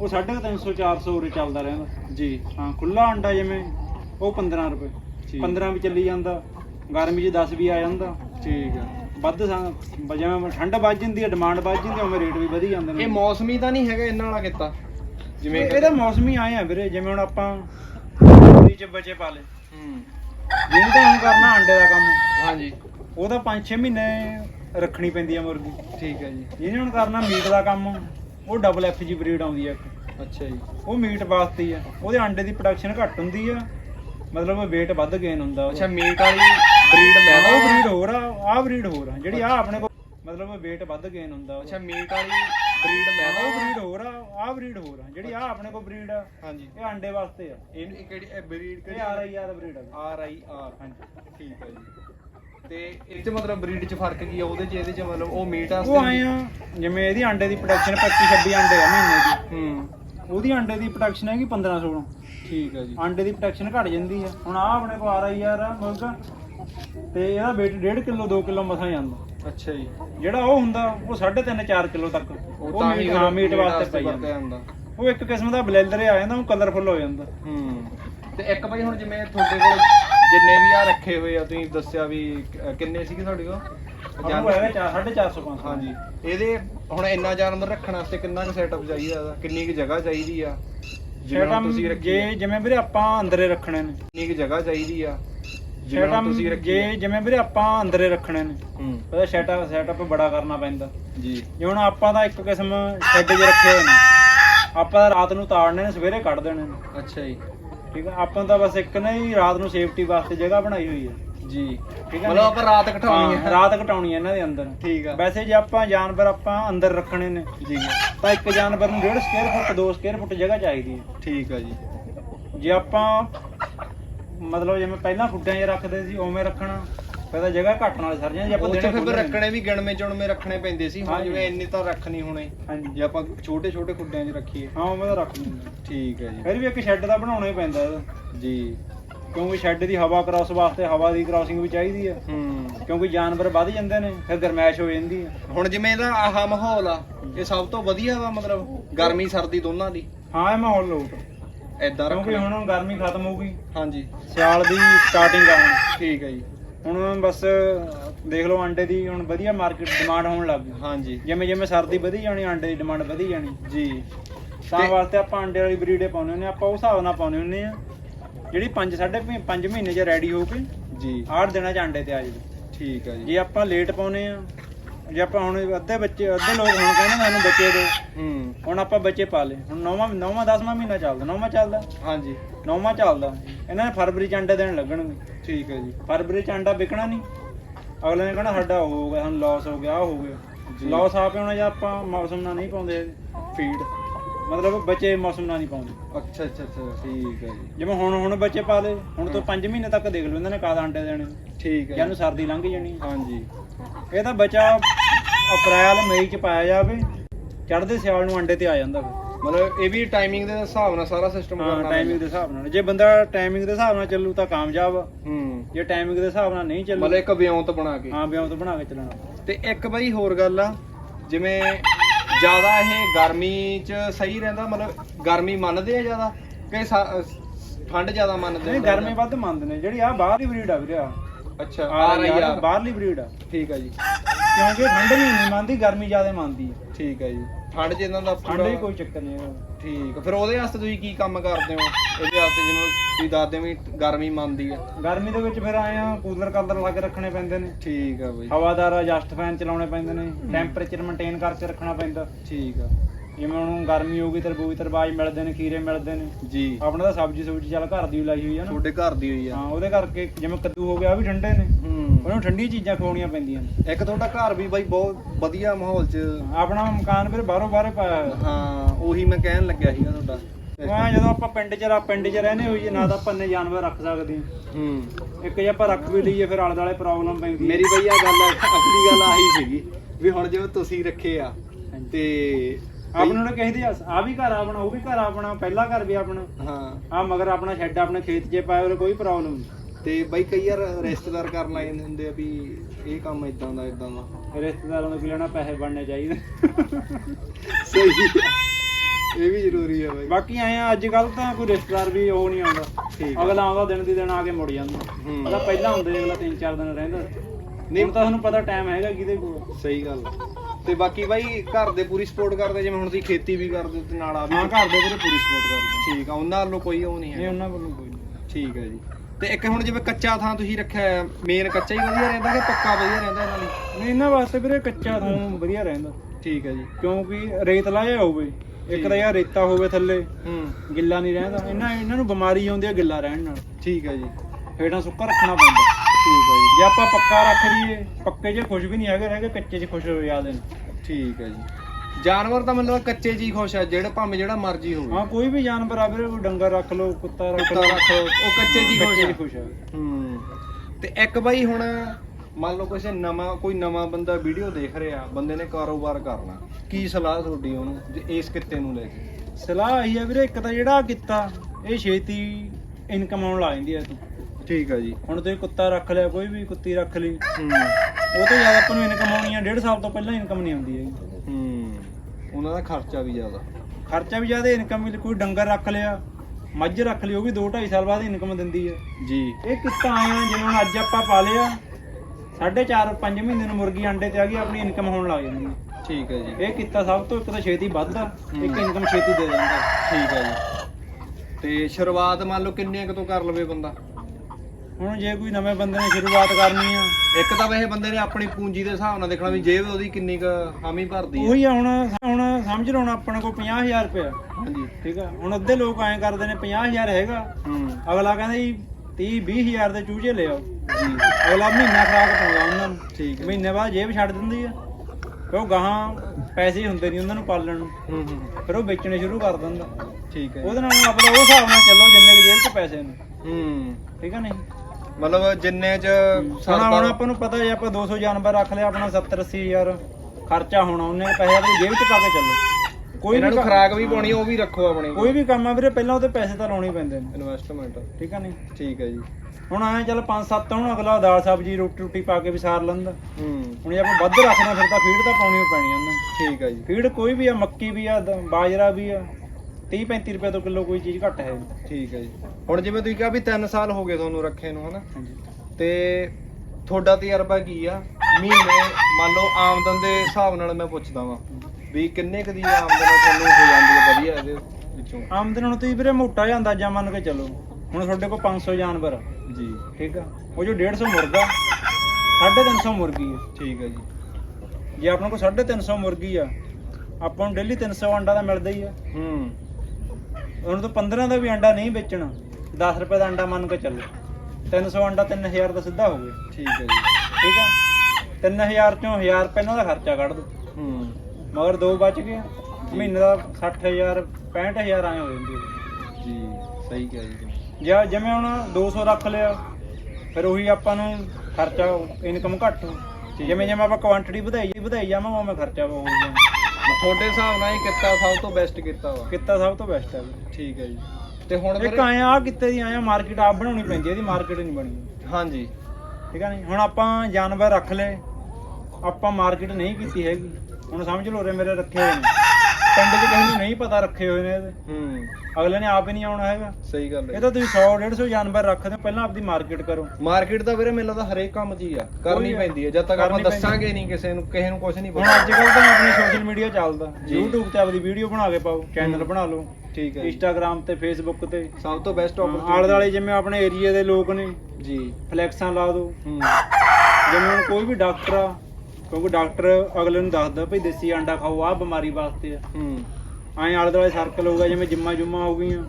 ਉਹ 350 400 ਉਰੇ ਚੱਲਦਾ ਰਹਿੰਦਾ। ਜੀ। ਹਾਂ ਖੁੱਲਾ ਅੰਡਾ ਜਿਵੇਂ ਉਹ 15 ਰੁਪਏ। ਠੀਕ। 15 ਵੀ ਚੱਲੀ ਜਾਂਦਾ ਗਰਮੀ 'ਚ 10 ਵੀ ਆ ਜਾਂਦਾ। ਠੀਕ ਹੈ ਵੱਧ ਸਾ- ਜਿਵੇਂ ਠੰਡ ਵੱਜ ਜਾਂਦੀ ਹੈ ਡਿਮਾਂਡ ਵੱਜ ਜਾਂਦੀ ਹੈ ਉਵੇਂ ਰੇਟ ਵੀ ਵਧੀ ਜਾਂਦੇ ਨੇ। ਇਹ ਮੌਸਮੀ ਤਾਂ ਨਹੀਂ ਹੈਗਾ ਇਹਨਾਂ ਵਾਲਾ ਕੀਤਾ? ਜਿਵੇਂ ਇਹ- ਇਹਦਾ ਮੌਸਮੀ ਆਏ ਆ ਵੀਰੇ ਜਿਵੇਂ ਹੁਣ ਆਪਾਂ ਮੁਰਗੀ ਚ ਬੱਚੇ ਪਾਲੇ ਹੂੰ। ਜਿਹਨੂੰ ਤਾਂ ਹੁਣ ਕਰਨਾ ਅੰਡੇ ਦਾ ਕੰਮ। ਹਾਂਜੀ। ਉਹਦਾ 5-6 ਮਹੀਨੇ ਰੱਖਣੀ ਪੈਂਦੀ ਆ ਮੁਰਗੀ। ਠੀਕ ਹੈ ਜੀ। ਜਿਹਨੇ ਹੁਣ ਕਰਨਾ ਮੀਟ ਦਾ ਕੰਮ। ਉਹ ਡਬਲ ਐਫ ਜੀ ਬਰੀਡ ਆਉਂਦੀ ਆ ਇੱਕ। ਅੱਛਾ ਜੀ। ਉਹ ਮੀਟ ਵਾਸਤੇ ਹੀ ਆ। ਉਹਦੇ ਅੰਡੇ ਦੀ ਪ੍ਰੋਡਕਸ਼ਨ ਘੱਟ ਹੁੰਦੀ ਆ। ਮਤਲਬ weight ਵੱਧ ਗੇਨ ਹੁੰਦਾ ਉਹਦਾ। ਅੱਛਾ ਮੀਟ ਵਾਲੀ ਬਰੀਡ ਲੈ ਉਹ ਲਓ ਬਰੀਡ ਹੋਰ ਆ ਆਹ ਬਰੀਡ ਹੋਰ ਆ। ਜਿਹੜੀ ਆ ਆਪਣੇ ਕੋਲ ਮਤਲਬ weight ਵੱਧ ਗੇਨ ਹੁੰਦਾ ਉਹਦਾ। ਅੱਛਾ ਮੀਟ ਵਾਲੀ ਬਰੀਡ ਲੈ ਉਹ ਲਓ ਬਰੀਡ ਹੋਰ ਆ ਆਹ ਬਰੀਡ ਹੋਰ ਆ। ਜਿਹੜੀ ਆ ਆਪਣੇ ਕੋਲ ਬਰੀਡ ਆ ਹਾਂਜੀ। ਇਹ ਅੰਡੇ ਵਾਸਤੇ ਆ। ਇਹ ਇਹ ਕਿਹੜੀ ਇਹ ਬਰੀਡ ਇਹ ਕਿਹੜੀ ਆਰ ਆਈ ਆਰ ਬਰੀਡ ਆ। ਆਰ ਆਈ ਆਰ ਹਾਂਜੀ। ਠੀਕ ਹੈ ਜੀ। ਤੇ ਇਹ ਚ ਮਤਲਬ ਬਰੀਡ ਚ ਫ਼ਰਕ ਕੀ ਆ? ਉਹਦੇ ਚ ਇਹਦੇ ਚ ਮਤਲਬ ਉਹ ਮੀਟ ਉਹ ਵਾਸਤੇ ਆਏ ਆ ਜਿਵੇਂ ਇਹਦੀ ਅੰਡੇ ਦੀ ਪ੍ਰੋਡਕਸ਼ਨ 25 26 ਅੰਡੇ ਆ ਮਹੀਨੇ ਦੀ। ਹੂੰ। ਉਹਦੀ ਅੰਡੇ ਦੀ ਪ੍ਰੋਡਕਸ਼ਨ ਹੈਗੀ 15 16 ਠੀਕ ਹੈ ਜੀ। ਅੰਡੇ ਦੀ ਪ੍ਰੋਡਕਸ਼ਨ ਘਟ ਜਾਂਦੀ ਆ। ਹੁਣ ਆ ਆਪਣੇ ਕੋਲ ਆ ਰਹੀ ਯਾਰ ਮੁਰਗਾ ਤੇ ਇਹਦਾ weight 1.5 ਕਿਲੋ 2 ਕਿਲੋ ਮਸਾਂ ਜਾਂਦਾ। ਅੱਛਾ ਜੀ। ਜਿਹੜਾ ਉਹ ਹੁੰਦਾ ਉਹ 3.5 4 ਕਿਲੋ ਤੱਕ। ਉਹ ਤਾਂ ਹੀ ਮੀਟ ਹਾਂ ਮੀਟ ਵਾਸਤੇ ਪਈ ਜਾਂਦਾ। ਉਹ ਇੱਕ ਕਿਸਮ ਦਾ ਬਲੈਂਡਰ ਆ ਜਾਂਦਾ ਉਹ ਕਲਰਫੁੱਲ ਹੋ ਜਾਂਦਾ। ਹੂੰ। ਤੇ ਇੱਕ ਭਾਈ ਹੁਣ ਜਿਵੇਂ ਤੁਹਾਡੇ ਕੋਲ ਜਿੰਨੇ ਵੀ ਆ ਰੱਖੇ ਹੋਏ ਆ ਤੁਸੀਂ ਦੱਸਿਆ ਵੀ ਕਿੰਨੇ ਸੀਗੇ ਤੁਹਾਡੇ ਕੋਲ? ਜਾਨਵਰ ਹੈਗਾ 4.5 500 ਹਾਂਜੀ। ਇਹਦੇ ਹੁਣ ਇੰਨਾ ਜਾਨਵਰ ਰੱਖਣ ਵਾਸਤੇ ਕਿੰਨਾ ਕੁ ਸੈਟਅਪ ਚਾਹੀਦਾ ਇਹਦਾ ਕਿੰਨੀ ਕੁ ਜਗ੍ਹਾ ਚਾਹੀਦੀ ਆ? ਜਿਵੇਂ ਹੁਣ ਤੁਸੀਂ ਰੱਖੀ ਜੇ ਆ, ਜਿਵੇਂ ਵੀਰੇ ਆਪਾਂ ਅੰਦਰੇ ਰੱਖਣੇ ਨੇ। ਕਿੰਨੀ ਕੁ ਜਗ੍ਹਾ ਚਾਹੀਦੀ ਆ? ਜਿਵੇਂ ਹੁਣ ਸ਼ੈਟਮ ਤੁਸੀਂ ਰੱਖੀ ਜੇ ਆ। ਜਿਵੇਂ ਵੀਰੇ ਆਪਾਂ ਅੰਦਰੇ ਰੱਖਣੇ ਨੇ। ਹੂੰ। ਉਹਦਾ ਸੈਟਅਪ ਸੈਟਅਪ ਬੜਾ ਕਰਨਾ ਪੈਂਦਾ। ਜੀ। ਜੇ ਹੁਣ ਆਪਾਂ ਤਾਂ ਇੱਕ ਕਿਸਮ ਸ਼ੈੱਡ 'ਚ ਰੱਖੇ ਹੋਏ ਨੇ ਆਪਾਂ ਤਾਂ ਰਾਤ ਨੂੰ ਤਾੜਨੇ ਨੇ ਸਵੇਰੇ ਕੱਢ ਦੇਣੇ ਨੇ। ਅੱਛਾ ਜੀ। ਠੀਕ ਆ? ਆਪਾਂ ਤਾਂ ਬਸ ਇੱਕ ਨਾ ਹੀ ਰਾਤ ਨੂੰ ਸੇਫਟੀ ਵਾਸਤੇ ਜਗ੍ਹਾ ਬਣਾਈ ਹੋਈ ਹੈ ਜੀ। ਠੀਕ ਆ ਮਤਲਬ ਆਪਾਂ ਰਾਤ ਘਟਾਉਣੀ ਹਾਂ, ਰਾਤ ਘਟਾਉਣੀ ਹੈ ਇਹਨਾਂ ਦੇ ਅੰਦਰ। ਠੀਕ ਆ। ਵੈਸੇ ਜੇ ਆਪਾਂ ਜਾਨਵਰ ਆਪਾਂ ਅੰਦਰ ਰੱਖਣੇ ਨੇ ਜੀ। ਤਾਂ ਇੱਕ ਜਾਨਵਰ ਨੂੰ 1.5 ਸਕੁਅਰ ਫੁੱਟ 2 ਸਕੁਅਰ ਫੁੱਟ ਜਗ੍ਹਾ ਚਾਹੀਦੀ ਹੈ ਠੀਕ ਆ ਜੀ। ਜੇ ਆਪਾਂ ਮਤਲਬ ਜਿਵੇਂ ਪਹਿਲਾਂ ਫੁੱਟਿਆਂ 'ਚ ਰੱਖਦੇ ਸੀ ਉਵੇਂ ਰੱਖਣਾ ਤਾਂ ਜਗ੍ਹਾ ਘੱਟ ਨਾਲ ਸਰ ਜਾਂਦੀ ਜੇ ਆਪਾਂ ਦਿਨੇ ਫਿਰ। ਰੱਖਣੇ ਵੀ ਗਿਣਵੇਂ ਚੁਣਵੇਂ ਰੱਖਣੇ ਪੈਂਦੇ ਸੀ। ਹੁਣ। ਜਿਵੇਂ ਇੰਨੇ ਤਾਂ ਰੱਖ ਨਹੀਂ ਹੋਣੇ। ਹਾਂਜੀ। ਜੇ ਆਪਾਂ ਛੋਟੇ ਛੋਟੇ ਖੁੱਡਿਆਂ 'ਚ ਰੱਖੀਏ। ਹਾਂ ਉਵੇਂ ਤਾਂ ਰੱਖ ਲੈਂਦੇ ਠੀਕ ਹੈ ਜੀ। ਫਿਰ ਵੀ ਇੱਕ ਸ਼ੈੱਡ ਦਾ ਬਣਾਉਣਾ ਹੀ ਪੈਂਦਾ ਇਹਦਾ। ਜੀ। ਕਿਉਂਕਿ ਸ਼ੈੱਡ ਦੀ ਹਵਾ ਕ੍ਰਾਸ ਵਾਸਤੇ ਹਵਾ ਦੀ ਕ੍ਰਾਸਿੰਗ ਵੀ ਚਾਹੀਦੀ ਆ। ਹੂੰ। ਕਿਉਂਕਿ ਜਾਨਵਰ ਵੱਧ ਜਾਂਦੇ ਨੇ ਫਿਰ ਗਰਮੈਸ਼ ਹੋ ਜਾਂਦੀ ਆ। ਹੁਣ ਜਿਵੇਂ ਇਹਦਾ ਆਹ ਮਾਹੌਲ ਆ ਇਹ ਸਭ ਤੋਂ ਵਧੀਆ ਵਾ ਮਤਲਬ ਗਰਮੀ ਸਰਦੀ ਦੋਨਾਂ ਦੀ? ਹਾਂ ਇਹ ਮਾਹੌਲ ਲੋਟ ਐਦਾਂ ਕਿਉਂਕਿ ਰੱਖਣਾ। ਹੁਣ ਗਰਮੀ ਖਤਮ ਹੋ ਗਈ ਹਾਂਜੀ। ਸਿਆਲ ਦੀ ਸਟਾਰਟਿੰਗ ਆ ਹੁਣ। ਠੀਕ ਹੈ ਜੀ। ਹੁਣ ਬਸ ਦੇਖ ਲਓ ਅੰਡੇ ਦੀ ਹੁਣ ਵਧੀਆ ਮਾਰਕੀਟ ਡਿਮਾਂਡ ਹੋਣ ਲੱਗ ਗਈ। ਹਾਂਜੀ। ਜਿਵੇਂ ਜਿਵੇਂ ਸਰਦੀ ਵਧੀ ਜਾਣੀ ਅੰਡੇ ਦੀ ਡਿਮਾਂਡ ਵਧੀ ਜਾਣੀ। ਜੀ। ਤਾਂ ਵਾਸਤੇ ਆਪਾਂ ਅੰਡੇ ਵਾਲੀ ਬਰੀਡੇ ਪਾਉਂਦੇ ਹੁੰਦੇ ਹਾਂ ਆਪਾਂ ਉਸ ਹਿਸਾਬ ਨਾਲ ਪਾਉਂਦੇ ਹੁੰਦੇ ਆ। ਜਿਹੜੀ 5 5.5 5 ਮਹੀਨੇ ਚ ਰੈਡੀ ਹੋ ਕੇ ਜੀ। 8 ਦਿਨਾਂ ਚ ਅੰਡੇ ਤੇ ਆ ਜਾਵੇ। ਠੀਕ ਹੈ ਜੀ। ਜੇ ਆਪਾਂ ਲੇਟ ਪਾਉਨੇ ਆ ਜੇ ਆਪਾਂ ਹੁਣ ਅੱਧੇ ਬੱਚੇ ਅੱਧੇ ਲੋਕ ਹੁਣ ਕਹਿੰਦੇ ਮੈਨੂੰ ਬੱਚੇ ਦੇ ਹੂੰ। ਹੁਣ ਆਪਾਂ ਬੱਚੇ ਪਾਲੇ ਹੁਣ ਨੌਵਾਂ ਨੌਵਾਂ 10ਵਾਂ ਮਹੀਨਾ ਚੱਲਦਾ ਨੌਵਾਂ ਚੱਲਦਾ। ਹਾਂਜੀ। ਨੌਵਾਂ ਚੱਲਦਾ। ਇਹਨਾਂ ਨੇ ਫਰਵਰੀ ਚ ਅੰਡੇ ਦੇਣ ਲੱਗਣਗੇ। ਠੀਕ ਹੈ ਜੀ। ਫਰਵਰੀ ਚ ਅੰਡਾ ਵਿਕਣਾ ਨਹੀਂ। ਅਗਲੇ ਨੇ ਕਹਣਾ ਸਾਡਾ ਉਹ ਹੋ ਗਿਆ ਸਾਨੂੰ ਲਾਸ ਹੋ ਗਿਆ ਹੋ। ਗਿਆ। ਲਾਸ ਆਪੇ ਹੋਣਾ ਜੇ ਆਪਾਂ ਮੌਸਮ ਨਾਲ ਨਹੀਂ ਪਾਉਂਦੇ। ਫੀਡ ਮਤਲਬ ਬੱਚੇ ਮੌਸਮ ਨਾਲ ਨਹੀਂ ਪਾਉਂਦੇ। ਅੱਛਾ ਅੱਛਾ ਅੱਛਾ ਠੀਕ ਹੈ ਜੀ। ਜਿਵੇਂ ਹੁਣ ਹੁਣ ਬੱਚੇ ਪਾ ਲਏ ਹੁਣ ਤੋਂ 5 ਮਹੀਨੇ ਤੱਕ ਦੇਖ ਲਓ ਇਹਨਾਂ ਨੇ ਕਾਦ ਅੰਡੇ ਦੇਣੇ। ਠੀਕ ਹੈ। ਜਾਂ ਨੂੰ। ਸਰਦੀ ਲੰਘ ਜਾਣੀ। ਹਾਂਜੀ। ਇਹ ਤਾਂ ਬੱਚਾ ਅਪ੍ਰੈਲ ਮਈ ਚ ਪਾਇਆ ਜਾਵੇ ਚੜ੍ਹਦੇ ਸਿਆਲ ਨੂੰ ਅੰਡੇ ਤੇ ਆ ਜਾਂਦਾ। ਮਤਲਬ ਇਹ ਵੀ ਟਾਈਮਿੰਗ ਦੇ ਹਿਸਾਬ ਨਾਲ ਸਾਰਾ ਸਿਸਟਮ ਹਾਂ ਕਰਨਾ ਟਾਈਮਿੰਗ ਦੇ ਹਿਸਾਬ ਨਾਲ। ਜੇ ਬੰਦਾ ਟਾਈਮਿੰਗ ਦੇ ਹਿਸਾਬ ਨਾਲ ਚੱਲੂ ਤਾਂ ਕਾਮਯਾਬ ਹੂੰ। ਜੇ ਟਾਈਮਿੰਗ ਦੇ ਹਿਸਾਬ ਨਾਲ ਨਹੀਂ ਚੱਲੂ ਮਤਲਬ ਇੱਕ ਵਿਉਂਤ ਬਣਾ ਕੇ। ਹਾਂ ਬਿਆਨ ਤੋਂ ਬਣਾ ਕੇ ਚੱਲਣਾ। ਤੇ ਇੱਕ ਬਾਈ ਹੋਰ ਗੱਲ ਆ ਜਿਵੇਂ ਜ਼ਿਆਦਾ ਇਹ ਗਰਮੀ ਚ ਸਹੀ ਰਹਿੰਦਾ ਮਤਲਬ ਗਰਮੀ ਮੰਨਦੇ ਆ ਜ਼ਿਆਦਾ ਕਿ ਸਾ- ਠੰਡ ਜ਼ਿਆਦਾ ਮੰਨਦੇ ਨਹੀਂ? ਗਰਮੀ ਵੱਧ ਮੰਨਦੇ ਨੇ ਜਿਹੜੀ ਆ ਬਾਹਰਲੀ ਬਰੀਡ ਆ ਵੀਰੇ ਆ ਅੱਛਾ ਆ ਆ ਰਹੀ ਆ। ਬਾਹਰਲੀ ਬਰੀਡ ਆ। ਠੀਕ ਆ ਜੀ। ਕਿਉਂਕਿ ਠੰਡ ਨਹੀਂ ਇੰਨੀ ਮੰਨਦੀ ਗਰਮੀ ਜ਼ਿਆਦਾ ਮੰਨਦੀ ਆ। ਠੀਕ ਆ ਜੀ। ਠੰਡ ਚ ਇਹਨਾਂ ਦਾ ਠੰਡ ਪੂਰਾ ਕੋਈ ਚੱਕਰ ਨਹੀਂ ਹੈਗਾ। ਠੀਕ। ਫਿਰ ਉਹਦੇ ਵਾਸਤੇ ਤੁਸੀਂ ਕੀ ਕੰਮ ਕਰਦੇ ਹੋ? ਇਹਦੇ ਵਾਸਤੇ ਜਿਵੇਂ ਤੁਸੀਂ ਦੱਸਦੇ ਵੀ ਗਰਮੀ ਮੰਨਦੀ ਆ। ਗਰਮੀ ਦੇ ਵਿੱਚ ਫਿਰ ਆਏ ਆ ਕੂਲਰ ਕਾਲਰ ਲਾ ਕੇ ਰੱਖਣੇ ਪੈਂਦੇ ਨੇ। ਠੀਕ ਆ ਬਈ। ਹਵਾਦਾਰ ਐਡਜਸਟ ਫੈਨ ਚਲਾਉਣੇ ਪੈਂਦੇ ਨੇ। ਟੈਂਪਰੇਚਰ ਮੇਨਟੇਨ ਕਰਕੇ ਰੱਖਣਾ ਪੈਂਦਾ। ਠੀਕ ਆ। ਜਿਵੇਂ ਹੁਣ ਗਰਮੀ ਹੋ ਗਈ ਤਰਬੂਜ ਤਰਬਾਜ ਮਿਲਦੇ ਨੇ ਖੀਰੇ ਮਿਲਦੇ ਨੇ। ਜੀ। ਆਪਣਾ ਤਾਂ ਸਬਜ਼ੀ ਸੁਬਜ਼ੀ ਚੱਲ ਘਰ ਦੀ ਲਾਈ ਹੋਈ ਆ ਨਾ। ਤੁਹਾਡੇ ਘਰ ਦੀ ਹੋਈ ਆ। ਹਾਂ ਉਹਦੇ ਕਰਕੇ ਜਿਵੇਂ ਕੱਦੂ ਹੋ ਗਿਆ ਉਹ ਵੀ ਠੰਡੇ ਨੇ। ਉਹਨੂੰ ਠੰਡੀ ਚੀਜ਼ਾਂ ਖਵਾਉਣੀਆਂ ਪੈਂਦੀਆਂ ਨੇ। ਇੱਕ ਤੁਹਾਡਾ ਘਰ ਵੀ ਬਾਈ ਬਹੁਤ ਵਧੀਆ ਮਾਹੌਲ ਚ। ਆਪਣਾ ਮਕਾਨ ਫਿਰ ਬਾਹਰੋਂ ਬਾਹਰੇ ਪਾਇਆ ਹੋਇਆ ਹਾਂ ਉਹੀ ਮੈਂ ਕਹਿਣ ਲੱਗਿਆ ਸੀਗਾ ਤੁਹਾਡਾ। ਮੈਂ ਜਦੋਂ ਆਪਾਂ ਪਿੰਡ 'ਚ ਰਾ ਪਿੰਡ 'ਚ ਰਹਿੰਦੇ ਹੋਈਏ ਨਾ ਤਾਂ ਆਪਾਂ ਨੇ ਜਾਨਵਰ ਰੱਖ ਸਕਦੇ ਹਾਂ। ਹੂੰ। ਇੱਕ ਜੇ ਆਪਾਂ ਰੱਖ ਵੀ ਲਈਏ ਫਿਰ ਆਲੇ ਦੁਆਲੇ ਪ੍ਰੋਬਲਮ ਪੈਂਦੀ ਹੈ। ਮੇਰੀ ਬਈ ਆ ਗੱਲ ਆ- ਅਸਲੀ ਗੱਲ ਆਹੀ ਸੀਗੀ ਵੀ ਹੁਣ ਜਿਵੇਂ ਤੁਸੀਂ ਰੱਖੇ ਆ। ਤੇ ਆਪਾਂ ਨੂੰ ਕਹਿੰਦੇ ਆ ਆ ਵੀ ਘਰ ਆਪਣਾ ਉਹ ਵੀ ਘਰ ਆਪਣਾ ਪਹਿਲਾ ਘਰ ਵੀ ਆਪਣਾ। ਹਾਂ। ਆ ਮਗਰ ਆਪਣਾ ਸ਼ੈੱਡ ਆਪਣੇ ਖੇਤ 'ਚ ਪਾਇਆ ਉਹਦੇ ਕੋਈ ਪ੍ਰੋਬਲਮ ਨਹੀਂ। ਤੇ ਬਈ ਕਈ ਵਾਰ ਰਿਸ਼ਤੇਦਾਰ ਕਰਨ ਲੱਗ ਜਾਂਦੇ ਹੁੰਦੇ ਆ ਵੀ ਇਹ ਕੰਮ ਇਦਾਂ ਦਾ ਇਦਾਂ ਦਾ। ਰਿਸ਼ਤੇਦਾਰਾਂ ਨੂੰ ਕੀ ਲੈਣਾ? ਪੈਸੇ ਬਣਨੇ ਚਾਹੀਦੇ। ਸਹੀ। ਇਹ ਵੀ ਜ਼ਰੂਰੀ ਆ ਬਈ। ਬਾਕੀ ਆਏ ਆ ਅੱਜ ਕੱਲ ਤਾਂ ਕੋਈ ਰਿਸ਼ਤੇਦਾਰ ਵੀ ਉਹ ਨਹੀਂ ਆਉਂਦਾ। ਠੀਕ ਆ। ਅਗਲਾ ਆਉਂਦਾ ਦਿਨ ਦੀ ਦਿਨ ਆ ਕੇ ਮੁੜ ਜਾਂਦਾ। ਹੂੰ। ਉਹਦਾ ਪਹਿਲਾਂ ਹੁੰਦੇ ਅਗਲਾ 3-4 ਦਿਨ ਰਹਿੰਦਾ। ਨਹੀਂ। ਤਾਂ ਤੁਹਾਨੂੰ ਪਤਾ ਟਾਈਮ ਹੈਗਾ ਕਿਹਦੇ ਕੋਲ। ਸਹੀ ਗੱਲ। ਆ। ਤੇ ਬਾਕੀ ਬਾਈ ਘਰ ਦੇ ਪੂਰੀ ਸਪੋਰਟ ਕਰਦੇ ਜਿਵੇਂ ਹੁਣ ਤੁਸੀਂ ਖੇਤੀ ਵੀ ਕਰਦੇ ਹੋ ਤੇ ਨਾਲ ਆ ਵੀ। ਹਾਂ ਘਰ ਦੇ ਵੀਰੇ ਪੂਰੀ ਸਪੋਰਟ ਕਰਦੇ। ਠੀਕ ਆ ਉਹਨਾਂ ਵੱਲੋਂ ਕੋਈ ਉਹ ਨਹੀਂ ਨਹੀਂ ਹੈ ਉਹਨਾਂ ਕੋਲੋਂ ਕੋਈ ਨਹੀਂ ਠੀਕ ਹੈ ਜੀ। ਤੇ ਇੱਕ ਹੁਣ ਜਿਵੇਂ ਕੱਚਾ ਥਾਂ ਤੁਸੀਂ ਰੱਖਿਆ ਮੇਨ ਕੱਚਾ ਹੀ ਵਧੀਆ ਰਹਿੰਦਾ ਕਿ ਪੱਕਾ ਵਧੀਆ ਰਹਿੰਦਾ ਇਹਨਾਂ ਲਈ? ਨਹੀਂ ਇਹਨਾਂ ਵਾਸਤੇ ਵੀਰੇ ਕੱਚਾ ਥਾਂ ਵਧੀਆ ਰਹਿੰਦਾ। ਠੀਕ ਹੈ ਜੀ। ਕਿਉਂਕਿ ਰੇਤ ਲਾਇਆ ਹੋਵੇ ਇੱਕ ਤਾਂ ਯਾਰ ਰੇਤਾ ਹੋਵੇ ਥੱਲੇ ਹੂੰ। ਗਿੱਲਾ ਨਹੀਂ ਰਹਿੰਦਾ। ਇਹਨਾਂ ਇਹਨਾਂ ਨੂੰ ਬਿਮਾਰੀ ਆਉਂਦੀ ਹੈ ਗਿੱਲਾ ਰਹਿਣ ਨਾਲ। ਠੀਕ ਹੈ ਜੀ। ਹੇਠਾਂ ਸੁੱਕਾ ਰੱਖਣਾ ਪੈਂਦਾ। ਠੀਕ ਹੈ ਜੀ। ਜੇ ਆਪਾਂ ਪੱਕਾ ਰੱਖ ਲਈਏ ਪੱਕੇ 'ਚ ਖੁਸ਼ ਵੀ ਨਹੀਂ ਹੈਗੇ ਰਹਿ ਗਏ ਕੱਚੇ 'ਚ ਖੁਸ਼ ਹੋ ਜਾਂਦੇ ਨੇ। ਠੀਕ ਹੈ ਜੀ। ਜਾਨਵਰ ਤਾਂ ਮਤਲਬ ਕੱਚੇ ਜੀ ਖੁਸ਼ ਆ ਜਿਹੜਾ ਭਾਵੇਂ ਜਿਹੜਾ ਮਰਜ਼ੀ ਹੋਵੇ। ਹਾਂ ਕੋਈ ਵੀ ਜਾਨਵਰ ਆ ਵੀਰੇ ਕੋਈ ਡੰਗਰ ਰੱਖ ਲਓ ਕੁੱਤਾ ਰੱਖ ਲਓ। ਰੱਖ ਲਓ, ਉਹ ਕੱਚੇ ਜੀ ਖੁਸ਼ ਆ। ਖੁਸ਼ ਆ। ਹੂੰ। ਤੇ ਇੱਕ ਬਾਈ ਹੁਣ ਮੰਨ ਲਓ ਕਿਸੇ ਨਵਾਂ ਕੋਈ ਨਵਾਂ ਬੰਦਾ ਵੀਡੀਓ ਦੇਖ ਰਿਹਾ ਬੰਦੇ ਨੇ ਕਾਰੋਬਾਰ ਕਰਨਾ ਕੀ ਸਲਾਹ ਤੁਹਾਡੀ ਉਹਨੂੰ ਜੇ ਇਸ ਕਿੱਤੇ ਨੂੰ ਲੈ ਕੇ? ਸਲਾਹ ਆਈ ਆ ਵੀਰੇ ਇੱਕ ਤਾਂ ਜਿਹੜਾ ਕੀਤਾ ਇਹ ਛੇਤੀ ਇਨਕਮ ਆਉਣ ਲੱਗ ਜਾਂਦੀ ਹੈ ਤੂੰ ਠੀਕ ਹੈ ਜੀ। ਹੁਣ ਤੁਸੀਂ ਕੁੱਤਾ ਰੱਖ ਲਿਆ ਕੋਈ ਵੀ ਕੁੱਤੀ ਰੱਖ ਲਈ। ਹੂੰ। ਉਹ ਤੋਂ ਜ਼ਿਆਦਾ ਆਪਾਂ ਨੂੰ ਇਨਕਮ ਆਉਣੀ ਆ ਡੇਢ ਸਾਲ ਤੋਂ ਪਹਿਲਾਂ ਇਨਕਮ ਨਹੀਂ ਆਉਂਦੀ ਹੈਗੀ। ਉਹਨਾਂ ਦਾ ਖਰਚਾ ਵੀ ਜ਼ਿਆਦਾ। ਖਰਚਾ ਵੀ ਜ਼ਿਆਦਾ ਇਨਕਮ ਵੀ ਕੋਈ ਡੰਗਰ ਰੱਖ ਲਿਆ ਮੱਝ ਰੱਖ ਲਈ ਉਹ ਵੀ 2 2.5 ਸਾਲ ਬਾਅਦ ਇਨਕਮ ਦਿੰਦੀ ਹੈ ਜੀ। ਇਹ ਕਿੱਤਾ ਆਇਆ ਜਿਵੇਂ ਹੁਣ ਅੱਜ ਆਪਾਂ ਪਾ ਲਿਆ ਸਾਢੇ 4 5 ਮਹੀਨੇ ਨੂੰ ਮੁਰਗੀ ਅੰਡੇ ਤੇ ਆ ਗਈ ਆਪਣੀ ਇਨਕਮ ਹੋਣ ਲੱਗ ਜਾਂਦੀ ਹੈ ਠੀਕ ਹੈ ਜੀ। ਇਹ ਕਿੱਤਾ ਸਭ ਤੋਂ ਇੱਕ ਤਾਂ ਛੇਤੀ ਵੱਧਦਾ ਇੱਕ ਇਨਕਮ ਛੇਤੀ ਦੇ ਦਿੰਦਾ। ਠੀਕ ਹੈ ਜੀ। ਤੇ ਸ਼ੁਰੂਆਤ ਮੰਨ ਲਓ ਕਿੰਨੇ ਕੁ ਤੋਂ ਕਰ ਲਵੇ ਬੰਦਾ? ਹੁਣ ਜੇ ਕੋਈ ਨਵੇਂ ਬੰਦੇ ਨੇ ਸ਼ੁਰੂਆਤ ਕਰਨੀ ਆ। ਇੱਕ ਤਾਂ ਵੈਸੇ ਬੰਦੇ ਨੇ ਆਪਣੀ ਪੂੰਜੀ ਦੇ ਹਿਸਾਬ ਨਾਲ ਦੇਖਣਾ ਵੀ ਜੇਬ ਉਹਦੀ ਕਿੰਨੀ ਕੁ ਹਾਮੀ ਭਰਦੀ ਹੈ ਉਹੀ ਆ ਹੁਣ ਹੁਣ ਸਮਝ ਲਓ ਹੁਣ ਆਪਣੇ ਕੋਲ 50000 ਰੁਪਇਆ। ਹਾਂਜੀ। ਠੀਕ ਆ? ਹੁਣ ਅੱਧੇ ਲੋਕ ਐਂ ਕਰਦੇ ਨੇ 50000 ਹੈਗਾ। ਹੂੰ। ਅਗਲਾ ਕਹਿੰਦਾ ਜੀ 30 20000 ਦੇ ਚੂਚੇ ਲੈ ਆਓ। ਜੀ ਅਗਲਾ ਮਹੀਨਾ ਖਰਾਕ ਪਾਉਂਦਾ ਉਹਨਾਂ ਨੂੰ। ਠੀਕ ਹੈ ਮਹੀਨੇ ਬਾਅਦ ਜੇਬ ਛੱਡ ਦਿੰਦੀ ਆ। ਕਿਉਂ ਗਾਹਾਂ ਪੈਸੇ ਹੁੰਦੇ ਨਹੀਂ ਉਹਨਾਂ ਨੂੰ ਪਾਲਣ ਨੂੰ। ਹੂੰ ਹੂੰ। ਫਿਰ ਉਹ ਵੇਚਣੇ ਸ਼ੁਰੂ ਕਰ ਦਿੰਦਾ। ਠੀਕ ਹੈ ਉਹਦੇ ਨਾਲ ਆਪਣਾ ਉਹ ਹਿਸਾਬ ਨਾਲ ਚੱਲੋ ਜਿੰਨੇ ਕੁ ਜੇਬ 'ਚ ਪੈਸੇ ਨੇ। ਹੂੰ। ਠੀਕ ਆ ਨਹੀਂ? ਮਤਲਬ ਜਿੰਨੇ ਚ ਹੁਣ ਸਰਦਾ ਹੁਣ ਆਪਾਂ ਨੂੰ ਪਤਾ ਜੇ ਆਪਾਂ 200 ਜਾਨਵਰ ਰੱਖ ਲਿਆ ਆਪਣਾ 70 80 ਹਜ਼ਾਰ ਖਰਚਾ ਹੋਣਾ ਉਹਨੇ ਪੈਸੇ ਆਪਣੀ ਜੇਬ 'ਚ ਪਾ ਕੇ ਚੱਲੋ। ਕੋਈ ਇਹਨਾਂ ਵੀ ਨੂੰ ਕੰਮ- ਖਰਾਕ ਵੀ ਪਾਉਣੀ ਆ, ਉਹ ਵੀ ਰੱਖੋ ਆਪਣੇ। ਕੋਈ ਵੀ ਕੰਮ ਆ ਵੀਰੇ ਪਹਿਲਾਂ ਉਹਦੇ ਪੈਸੇ ਤਾਂ ਲਾਉਣੇ ਹੀ ਪੈਂਦੇ ਨੇ। ਇਨਵੈਸਟਮੈਂਟ ਠੀਕ ਆ ਨਹੀਂ? ਠੀਕ ਹੈ ਜੀ। ਹੁਣ ਆਏ ਚੱਲ 5-7 ਹੁਣ ਅਗਲਾ ਦਾਲ ਸਬਜ਼ੀ ਰੋਟੀ ਰੋਟੀ ਪਾ ਕੇ ਵੀ ਸਾਰ ਲੈਂਦਾ। ਹੂੰ। ਹੁਣ ਜੇ ਆਪਾਂ ਵੱਧ ਰੱਖਣਾ ਫਿਰ ਤਾਂ ਫੀਡ ਤਾਂ ਪਾਉਣੀ ਓ ਪੈਣੀ ਆ ਉਹਨਾਂ ਨੂੰ। ਠੀਕ ਹੈ ਜੀ। ਫੀਡ ਕੋਈ ਵੀ ਆ ਮੱਕੀ ਵੀ ਆ ਦ- ਬਾਜਰਾ ਵੀ ਆ। 30-35 ਰੁਪਏ ਤੋਂ ਕਿਲੋ ਕੋਈ ਚੀਜ਼ ਘੱਟ ਹੈ ਠੀਕ ਹੈ ਜੀ। ਹੁਣ ਜਿਵੇਂ ਤੁਸੀਂ ਕਿਹਾ ਵੀ 3 ਸਾਲ ਹੋ ਗਏ ਤੁਹਾਨੂੰ ਰੱਖੇ ਨੂੰ ਹਨਾ? ਤੇ ਤੁਹਾਡਾ ਤਜਰਬਾ ਕੀ ਆ? ਮਹੀਨੇ ਮੰਨ ਲਓ ਆਮਦਨ ਦੇ ਹਿਸਾਬ ਨਾਲ ਮੈਂ ਪੁੱਛਦਾ ਵਾਂ ਵੀ ਕਿੰਨੇ ਕੁ ਦੀ ਆਮਦਨ ਤੁਹਾਨੂੰ ਹੋ ਜਾਂਦੀ ਹੈ ਵਧੀਆ ਇਹਦੇ ਵਿੱਚੋਂ? ਆਮਦਨ ਹੁਣ ਤੁਸੀਂ ਵੀਰੇ ਮੋਟਾ ਜਿਹਾ ਅੰਦਾਜ਼ਾ ਮੰਨ ਕੇ ਚੱਲੋ। ਹੁਣ ਤੁਹਾਡੇ ਕੋਲ 500 ਜਾਨਵਰ ਆ, ਜੀ। ਠੀਕ ਆ? ਉਹ ਜੋ 150 ਮੁਰਗਾ 350 ਮੁਰਗੀ ਆ। ਠੀਕ ਹੈ ਜੀ। ਜੇ ਆਪਣੇ ਕੋਲ 350 ਮੁਰਗੀ ਆ ਆਪਾਂ ਨੂੰ ਡੇਲੀ 300 ਅੰਡਾ ਤਾਂ ਮਿਲਦਾ ਹੀ ਆ। ਹੂੰ। ਹੁਣ ਤੋਂ 15 ਦਾ ਵੀ ਅੰਡਾ ਨਹੀਂ ਵੇਚਣਾ। 10 ਰੁਪਏ ਦਾ ਅੰਡਾ ਮੰਨ ਕੇ ਚੱਲੋ। 300 ਅੰਡਾ 3000 ਦਾ ਸਿੱਧਾ ਹੋ ਗਿਆ। ਠੀਕ ਹੈ ਜੀ। ਠੀਕ ਆ? 3000 ਚੋਂ 1000 ਰੁਪਏ ਇਹਨਾਂ ਦਾ ਖਰਚਾ ਕੱਢ ਦੋ। ਹੂੰ। ਮਗਰ ਦੋ ਬਚ ਗਏ ਮਹੀਨੇ ਦਾ 60000 65000 ਆਏ ਹੋ ਜਾਂਦੀ ਜੀ ਸਹੀ ਕਿਹਾ ਜੀ। ਜਾਂ ਜਿਵੇਂ ਹੁਣ 200 ਰੱਖ ਲਿਆ ਫਿਰ ਉਹੀ ਆਪਾਂ ਨੂੰ ਖਰਚਾ ਇਨਕਮ ਘੱਟ ਜਿਵੇਂ ਜਿਵੇਂ ਆਪਾਂ ਕੁਆਂਟੀਟੀ ਵਧਾਈ ਵਧਾਈ ਜਾਵਾਂਗੇ ਉਵੇਂ ਖਰਚਾ ਹੋ ਜਾਣਾ ਤੁਹਾਡੇ ਹਿਸਾਬ ਨਾਲ ਇਹ ਕਿੱਤਾ ਸਭ ਤੋਂ ਬੈਸਟ ਕੀਤਾ ਵਾ। ਕਿੱਤਾ ਸਭ ਤੋਂ ਬੈਸਟ ਹੈ ਠੀਕ ਹੈ ਜੀ। ਤੇ ਹੁਣ ਇੱਕ ਵੀਰੇ ਆਇਆ ਆ ਕਿੱਤੇ ਦੀ ਆਇਆ ਮਾਰਕੀਟ ਆਪ ਬਣਾਉਣੀ ਪੈਂਦੀ ਹੈ ਇਹਦੀ ਮਾਰਕੀਟ ਨਹੀਂ ਬਣੀ ਹਾਂਜੀ। ਠੀਕ ਆ ਨਹੀਂ ਹੁਣ ਆਪਾਂ ਜਾਨਵਰ ਰੱਖ ਲਏ ਆਪਾਂ ਮਾਰਕੀਟ ਨਹੀਂ ਕੀਤੀ ਹੈਗੀ। ਹੁਣ ਸਮਝ ਲਓ ਰੇ ਮੇਰੇ ਰੱਖੇ ਹੋਏ ਨੇ। ਪਿੰਡ 'ਚ ਕਿਸੇ ਨੂੰ ਨਹੀਂ ਪਤਾ ਰੱਖੇ ਹੋਏ ਨੇ ਇਹਦੇ। ਹੂੰ। ਅਗਲੇ ਨੇ ਆਪ ਹੀ ਨਹੀਂ ਆਉਣਾ ਹੈਗਾ। ਸਹੀ ਗੱਲ ਇਹ ਹੈ ਤਾਂ ਤੁਸੀਂ 100 150 ਜਾਨਵਰ ਰੱਖਦੇ ਹੋ, ਪਹਿਲਾਂ ਆਪਦੀ ਮਾਰਕੀਟ ਕਰੋ। ਮਾਰਕੀਟ ਦਾ ਵੀਰੇ ਮੈਨੂੰ ਲੱਗਦਾ ਹਰੇਕ ਕੰਮ 'ਚ ਹੀ ਆ ਕਰਨੀ। ਪੈਂਦੀ ਹੈ। ਜਦ ਤੱਕ ਆਪਾਂ। ਦੱਸਾਂਗੇ ਨਹੀਂ ਕਿਸੇ ਨੂੰ ਕਿਸੇ ਨੂੰ ਕੁਝ ਨਹੀਂ ਹੁਣ ਪਤਾ। ਅੱਜ ਕੱਲ ਤਾਂ ਆਪਣੀ ਸੋਸ਼ਲ ਮੀਡੀਆ ਚੱਲਦਾ। YouTube ਤੇ ਆਪਦੀ ਵੀਡੀਓ ਬਣਾ ਕੇ ਪਾਓ ਚੈਨਲ। ਬਣਾ ਲਓ। ਠੀਕ ਹੈ। Instagram ਤੇ Facebook ਤੇ। ਸਭ ਤੋਂ ਬੈਸਟ ਆਲੇ ਦੁਆਲੇ ਜਿਵੇਂ ਆਪਣੇ ਏਰੀਆ ਦੇ ਲੋਕ ਨੇ ਜੀ। ਫਲੈਕਸਾਂ ਲਾ ਦਿਓ ਹੂੰ। ਜਿਵੇਂ ਹੁਣ ਕੋਈ ਵੀ ਡਾਕਟਰ ਆ ਕਿਉਂਕਿ ਡਾਕਟਰ ਅਗਲੇ ਨੂੰ ਦੱਸਦਾ ਭਈ ਦੇਸੀ ਆਂਡਾ ਖਾਓ ਆਹ ਬਿਮਾਰੀ ਵਾਸਤੇ ਆ। ਹੂੰ। ਐਂ ਆਲੇ ਦੁਆਲੇ ਸਰਕਲ ਹੋਊਗਾ ਜਿਵੇਂ ਜਿੰਮਾਂ ਜੁੰਮਾਂ ਹੋ ਗਈਆਂ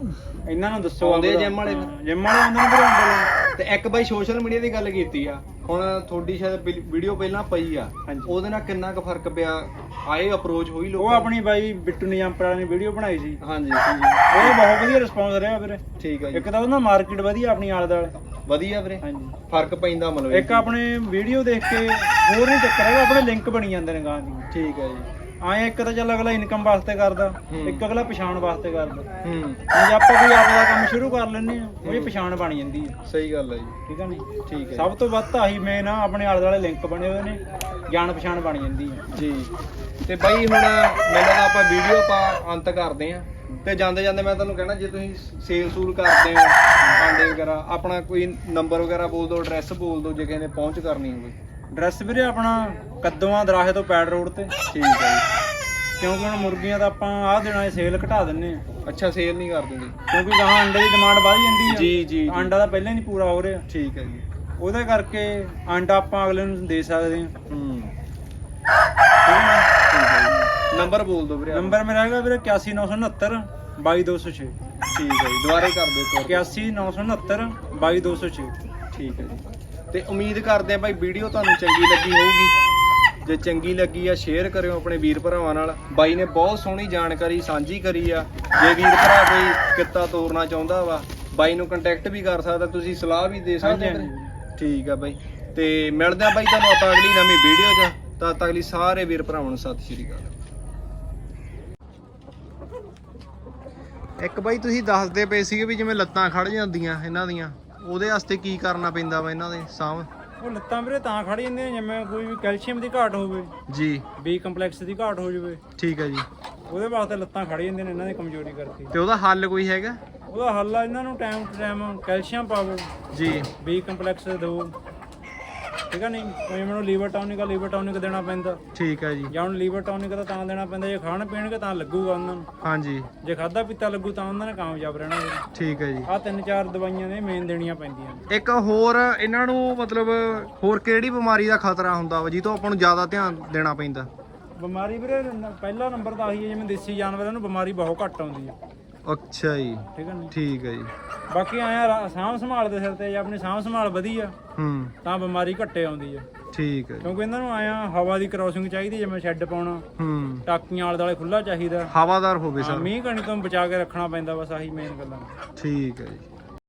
ਇਹਨਾਂ ਨੂੰ ਦੱਸੋ ਆਉਂਦੇ ਆ ਵਾਲੇ? ਹਾਂ, ਜਿੰਮ ਵਾਲੇ ਆਉਂਦੇ ਨੇ ਆਂਡੇ ਲੈਣ। ਤੇ ਇੱਕ ਬਾਈ ਸੋਸ਼ਲ ਮੀਡੀਆ ਦੀ ਗੱਲ ਕੀਤੀ ਆ। ਹੁਣ ਤੁਹਾਡੀ ਸ਼ਾਇਦ ਵੀਡੀਓ ਪਹਿਲਾਂ ਪਈ ਆ। ਹਾਂਜੀ। ਉਹਦੇ ਨਾਲ ਕਿੰਨਾ ਕੁ ਫ਼ਰਕ ਪਿਆ? ਆਏ ਅਪਰੋਚ ਹੋਈ ਲੋਕਾਂ ਉਹ? ਆਪਣੀ ਬਾਈ ਬਿੱਟੂ ਨਿਜੰਪਰਾ ਨੇ ਵੀਡੀਓ ਬਣਾਈ ਸੀ। ਹਾਂਜੀ। ਉਹ ਬਹੁਤ ਵਧੀਆ ਰਿਸਪੌਂਸ ਰਿਹਾ ਵੀਰੇ। ਠੀਕ ਆ ਜੀ। ਇੱਕ ਤਾਂ ਉਹਨਾਂ ਮਾਰਕੀਟ ਵਧੀਆ ਆਪਣੀ ਆਲੇ ਦੁਆਲੇ। ਵਧੀਆ ਵੀਰੇ। ਹਾਂਜੀ। ਫ਼ਰਕ ਪੈਂਦਾ ਮਤਲਬ ਇੱਕ ਆਪਣੇ ਵੀਡੀਓ ਦੇਖ ਕੇ ਹੋਰ ਨਹੀਂ ਚੱਕਰ ਹੈਗਾ ਆਪਣੇ ਲਿੰਕ ਬਣੀ ਜਾਂਦੇ ਨੇ ਗਾਂ ਦੀ। ਠੀਕ ਹੈ ਜੀ। ਆਏ ਇੱਕ ਤਾਂ ਚੱਲ ਅਗਲਾ ਇਨਕਮ ਵਾਸਤੇ ਕਰਦਾ ਹੂੰ। ਇੱਕ ਅਗਲਾ ਪਛਾਣ ਵਾਸਤੇ ਕਰਦਾ। ਹੂੰ। ਜੇ ਆਪਾਂ ਕੋਈ ਆਪਦਾ ਕੰਮ ਸ਼ੁਰੂ ਕਰ ਲੈਂਦੇ ਆ ਉਹਦੀ ਪਛਾਣ ਬਣ ਜਾਂਦੀ ਹੈ। ਸਹੀ ਗੱਲ ਹੈ ਜੀ। ਠੀਕ ਆ ਨਹੀਂ ਠੀਕ ਹੈ ਸਭ ਤੋਂ ਵੱਧ ਤਾਂ ਆਹੀ ਮੇਨ ਆ ਆਪਣੇ ਆਲੇ ਦੁਆਲੇ ਲਿੰਕ ਬਣੇ ਹੋਏ ਨੇ ਜਾਣ ਪਛਾਣ ਬਣ ਜਾਂਦੀ ਹੈ। ਜੀ। ਤੇ ਬਾਈ ਹੁਣ ਮੈਨੂੰ ਲੱਗਦਾ ਆਪਾਂ ਵੀਡੀਓ ਆਪਾਂ ਅੰਤ ਕਰਦੇ ਆਂ ਤੇ ਜਾਂਦੇ ਜਾਂਦੇ ਮੈਂ ਤੁਹਾਨੂੰ ਕਹਿਣਾ ਜੇ ਤੁਸੀਂ ਸੇਲ ਸੂਲ ਕਰਦੇ ਹੋ ਆਂਡੇ ਵਗੈਰਾ ਆਪਣਾ ਕੋਈ ਨੰਬਰ ਵਗੈਰਾ ਬੋਲ ਦਿਓ ਐਡਰੈਸ ਬੋਲ ਦਿਓ ਜੇ ਕਿਸੇ ਨੇ ਪਹੁੰਚ ਕਰਨੀ ਹੋਵੇ। ਡਰੈਸ ਵੀਰੇ ਆਪਣਾ ਕੱਦੋਆਂ ਦਰਾਹੇ ਤੋਂ ਪੈਡ ਰੋਡ ਤੇ। ਠੀਕ ਹੈ ਜੀ। ਕਿਉਂਕਿ ਹੁਣ ਮੁਰਗੀਆਂ ਤਾਂ ਆਪਾਂ ਆਹ ਦਿਨਾਂ 'ਚ ਸੇਲ ਘਟਾ ਦਿੰਨੇ ਆ। ਅੱਛਾ ਸੇਲ ਨਹੀਂ ਕਰ ਦਿੰਦੇ ਕਿਉਂਕਿ ਗਾਹਾਂ ਅੰਡੇ ਦੀ ਡਿਮਾਂਡ ਵਧ ਜਾਂਦੀ ਆ। ਜੀ, ਜੀ, ਜੀ। ਅੰਡਾ ਤਾਂ ਪਹਿਲਾਂ ਹੀ ਨਹੀਂ ਪੂਰਾ ਹੋ ਰਿਹਾ। ਠੀਕ ਹੈ ਜੀ। ਉਹਦੇ ਕਰਕੇ ਅੰਡਾ ਆਪਾਂ ਅਗਲੇ ਨੂੰ ਦੇ ਸਕਦੇ ਹਾਂ। ਹੂੰ ਹੈ ਹੈ ਨੰਬਰ ਬੋਲ ਦਿਓ ਵੀਰੇ ਆਪਣਾ। ਨੰਬਰ ਮੇਰਾ ਹੈਗਾ ਵੀਰੇ 81969 22206 ਠੀਕ ਹੈ ਜੀ ਦੁਬਾਰੇ ਕਰ ਦਿਓ ਇੱਕ ਵਾਰ। 81969 22206 ਠੀਕ ਹੈ ਜੀ। ਤੇ ਉਮੀਦ ਕਰਦੇ ਆ ਭਾਈ ਵੀਡੀਓ ਤੁਹਾਨੂੰ ਚੰਗੀ ਲੱਗੀ ਹੋਊਗੀ। ਜੇ ਚੰਗੀ ਲੱਗੀ ਆ ਸ਼ੇਅਰ ਕਰਿਓ ਆਪਣੇ ਵੀਰ ਭਰਾਵਾਂ ਨਾਲ। ਬਾਈ ਨੇ ਬਹੁਤ ਸੋਹਣੀ ਜਾਣਕਾਰੀ ਸਾਂਝੀ ਕਰੀ ਆ। ਜੇ ਵੀਰ ਭਰਾ ਕੋਈ ਕਿੱਤਾ ਤੋਰਨਾ ਚਾਹੁੰਦਾ ਵਾ ਬਾਈ ਨੂੰ ਕੰਟੈਕਟ ਵੀ ਕਰ ਸਕਦਾ ਤੁਸੀਂ ਸਲਾਹ ਵੀ ਦੇ ਸਕਦੇ ਹੋ। ਠੀਕ ਆ ਬਾਈ। ਤੇ ਮਿਲਦੇ ਆ ਬਾਈ ਤੁਹਾਨੂੰ ਆਪਾਂ ਅਗਲੀ ਨਵੀਂ ਵੀਡੀਓ 'ਚ। ਤਦ ਤੱਕ ਲਈ ਸਾਰੇ ਵੀਰ ਭਰਾਵਾਂ ਨੂੰ ਸਤਿ ਸ਼੍ਰੀ ਅਕਾਲ। ਇੱਕ ਬਾਈ ਤੁਸੀਂ ਦੱਸਦੇ ਪਏ ਸੀਗੇ ਵੀ ਜਿਵੇਂ ਲੱਤਾਂ ਖੜ ਜਾਂਦੀਆਂ ਇਹਨਾਂ ਦੀਆਂ। ਉਹਦੇ ਵਾਸਤੇ ਕੀ ਕਰਨਾ ਪੈਂਦਾ ਵਾ ਇਹਨਾਂ ਦੇ ਸਾਂਭ? ਉਹ ਲੱਤਾਂ ਵੀਰੇ ਤਾਂ ਖੜ ਜਾਂਦੀਆਂ ਜਿਵੇਂ ਕੋਈ ਵੀ ਕੈਲਸ਼ੀਅਮ ਦੀ ਘਾਟ ਹੋਵੇ ਜੀ। ਬੀ ਕੰਪਲੈਕਸ ਦੀ ਘਾਟ ਹੋ ਜਾਵੇ। ਠੀਕ ਹੈ ਜੀ। ਉਹਦੇ ਵਾਸਤੇ ਲੱਤਾਂ ਖੜ ਜਾਂਦੀਆਂ ਨੇ ਇਹਨਾਂ ਦੀ ਕਮਜ਼ੋਰੀ ਕਰਕੇ। ਤੇ ਉਹਦਾ ਹੱਲ ਕੋਈ ਹੈਗਾ? ਉਹਦਾ ਹੱਲ ਆ ਇਹਨਾਂ ਨੂੰ ਟਾਈਮ ਟੂ ਟਾਈਮ ਕੈਲਸ਼ੀਅਮ ਪਾਵੋ। ਜੀ। ਬੀ ਕੰਪਲੈਕਸ ਦਿਓ ਠੀਕ ਆ ਨਹੀਂ ਕੋਈ ਮੈਨੂੰ ਲੀਵਰ ਟੌਨਿਕ ਆ ਲੀਵਰ ਟੌਨਿਕ ਦੇਣਾ ਪੈਂਦਾ। ਠੀਕ ਹੈ ਜੀ। ਜਾਂ ਹੁਣ ਲੀਵਰ ਟੌਨਿਕ ਤਾਂ ਤਾਂ ਦੇਣਾ ਪੈਂਦਾ ਜੇ ਖਾਣ ਪੀਣਗੇ ਤਾਂ ਲੱਗੂਗਾ ਉਹਨਾਂ ਨੂੰ। ਹਾਂਜੀ। ਜੇ ਖਾਦਾ ਪੀਤਾ ਲੱਗੂ ਤਾਂ ਉਹਨਾਂ ਨੇ ਕਾਮਯਾਬ ਰਹਿਣਾ ਠੀਕ ਹੈ ਜੀ। ਆ ਤਿੰਨ ਚਾਰ ਦਵਾਈਆਂ ਨੇ ਮੇਨ ਦੇਣੀਆਂ ਪੈਂਦੀਆਂ ਨੇ। ਇੱਕ ਹੋਰ ਇਹਨਾਂ ਨੂੰ ਮਤਲਬ ਹੋਰ ਕਿਹੜੀ ਬਿਮਾਰੀ ਦਾ ਖਤਰਾ ਹੁੰਦਾ ਵਾ ਜਿਹ ਤੋਂ ਆਪਾਂ ਨੂੰ ਜ਼ਿਆਦਾ ਧਿਆਨ ਦੇਣਾ ਪੈਂਦਾ? ਬਿਮਾਰੀ ਵੀਰੇ ਨ- ਪਹਿਲਾ ਨੰਬਰ ਤਾਂ ਆਹੀ ਹੈ ਜਿਵੇਂ ਦੇਸੀ ਜਾਨਵਰਾਂ ਨੂੰ ਬਿਮਾਰੀ ਬਹੁਤ ਘੱਟ ਆਉਂਦੀ ਹੈ ਅੱਛਾ ਜੀ। ਠੀਕ ਹੈ ਨਹੀਂ ਠੀਕ ਹੈ ਜੀ। ਬਾਕੀ ਆਇਆ ਸਾਂਭ ਸੰਭਾਲ ਦੇ ਸਿਰ ਤੇ ਜੇ ਆਪਣੀ ਸਾਂਭ ਸੰਭਾਲ ਵਧੀਆ ਹੂੰ। ਤਾਂ ਬਿਮਾਰੀ ਘੱਟੇ ਆਉਂਦੀ ਹੈ ਠੀਕ ਹੈ ਜੀ। ਕਿਉਂਕਿ ਇਹਨਾਂ ਨੂੰ ਆਇਆ ਹਵਾ ਦੀ ਕ੍ਰੋਸਿੰਗ ਚਾਹੀਦੀ ਜਿਵੇਂ ਸ਼ੈੱਡ ਪਾਉਣਾ। ਹੂੰ। ਟਾਕੀਆਂ ਆਲੇ ਦੁਆਲੇ ਖੁੱਲਾ ਚਾਹੀਦਾ। ਹਵਾਦਾਰ ਹੋਵੇ ਹਾਂ, ਸਰ। ਮੀਂਹ ਕਣੀ ਤੋਂ ਬਚਾ ਕੇ ਰੱਖਣਾ ਪੈਂਦਾ ਬਸ ਆਹੀ ਮੇਨ ਗੱਲਾਂ। ਠੀਕ ਹੈ ਜੀ।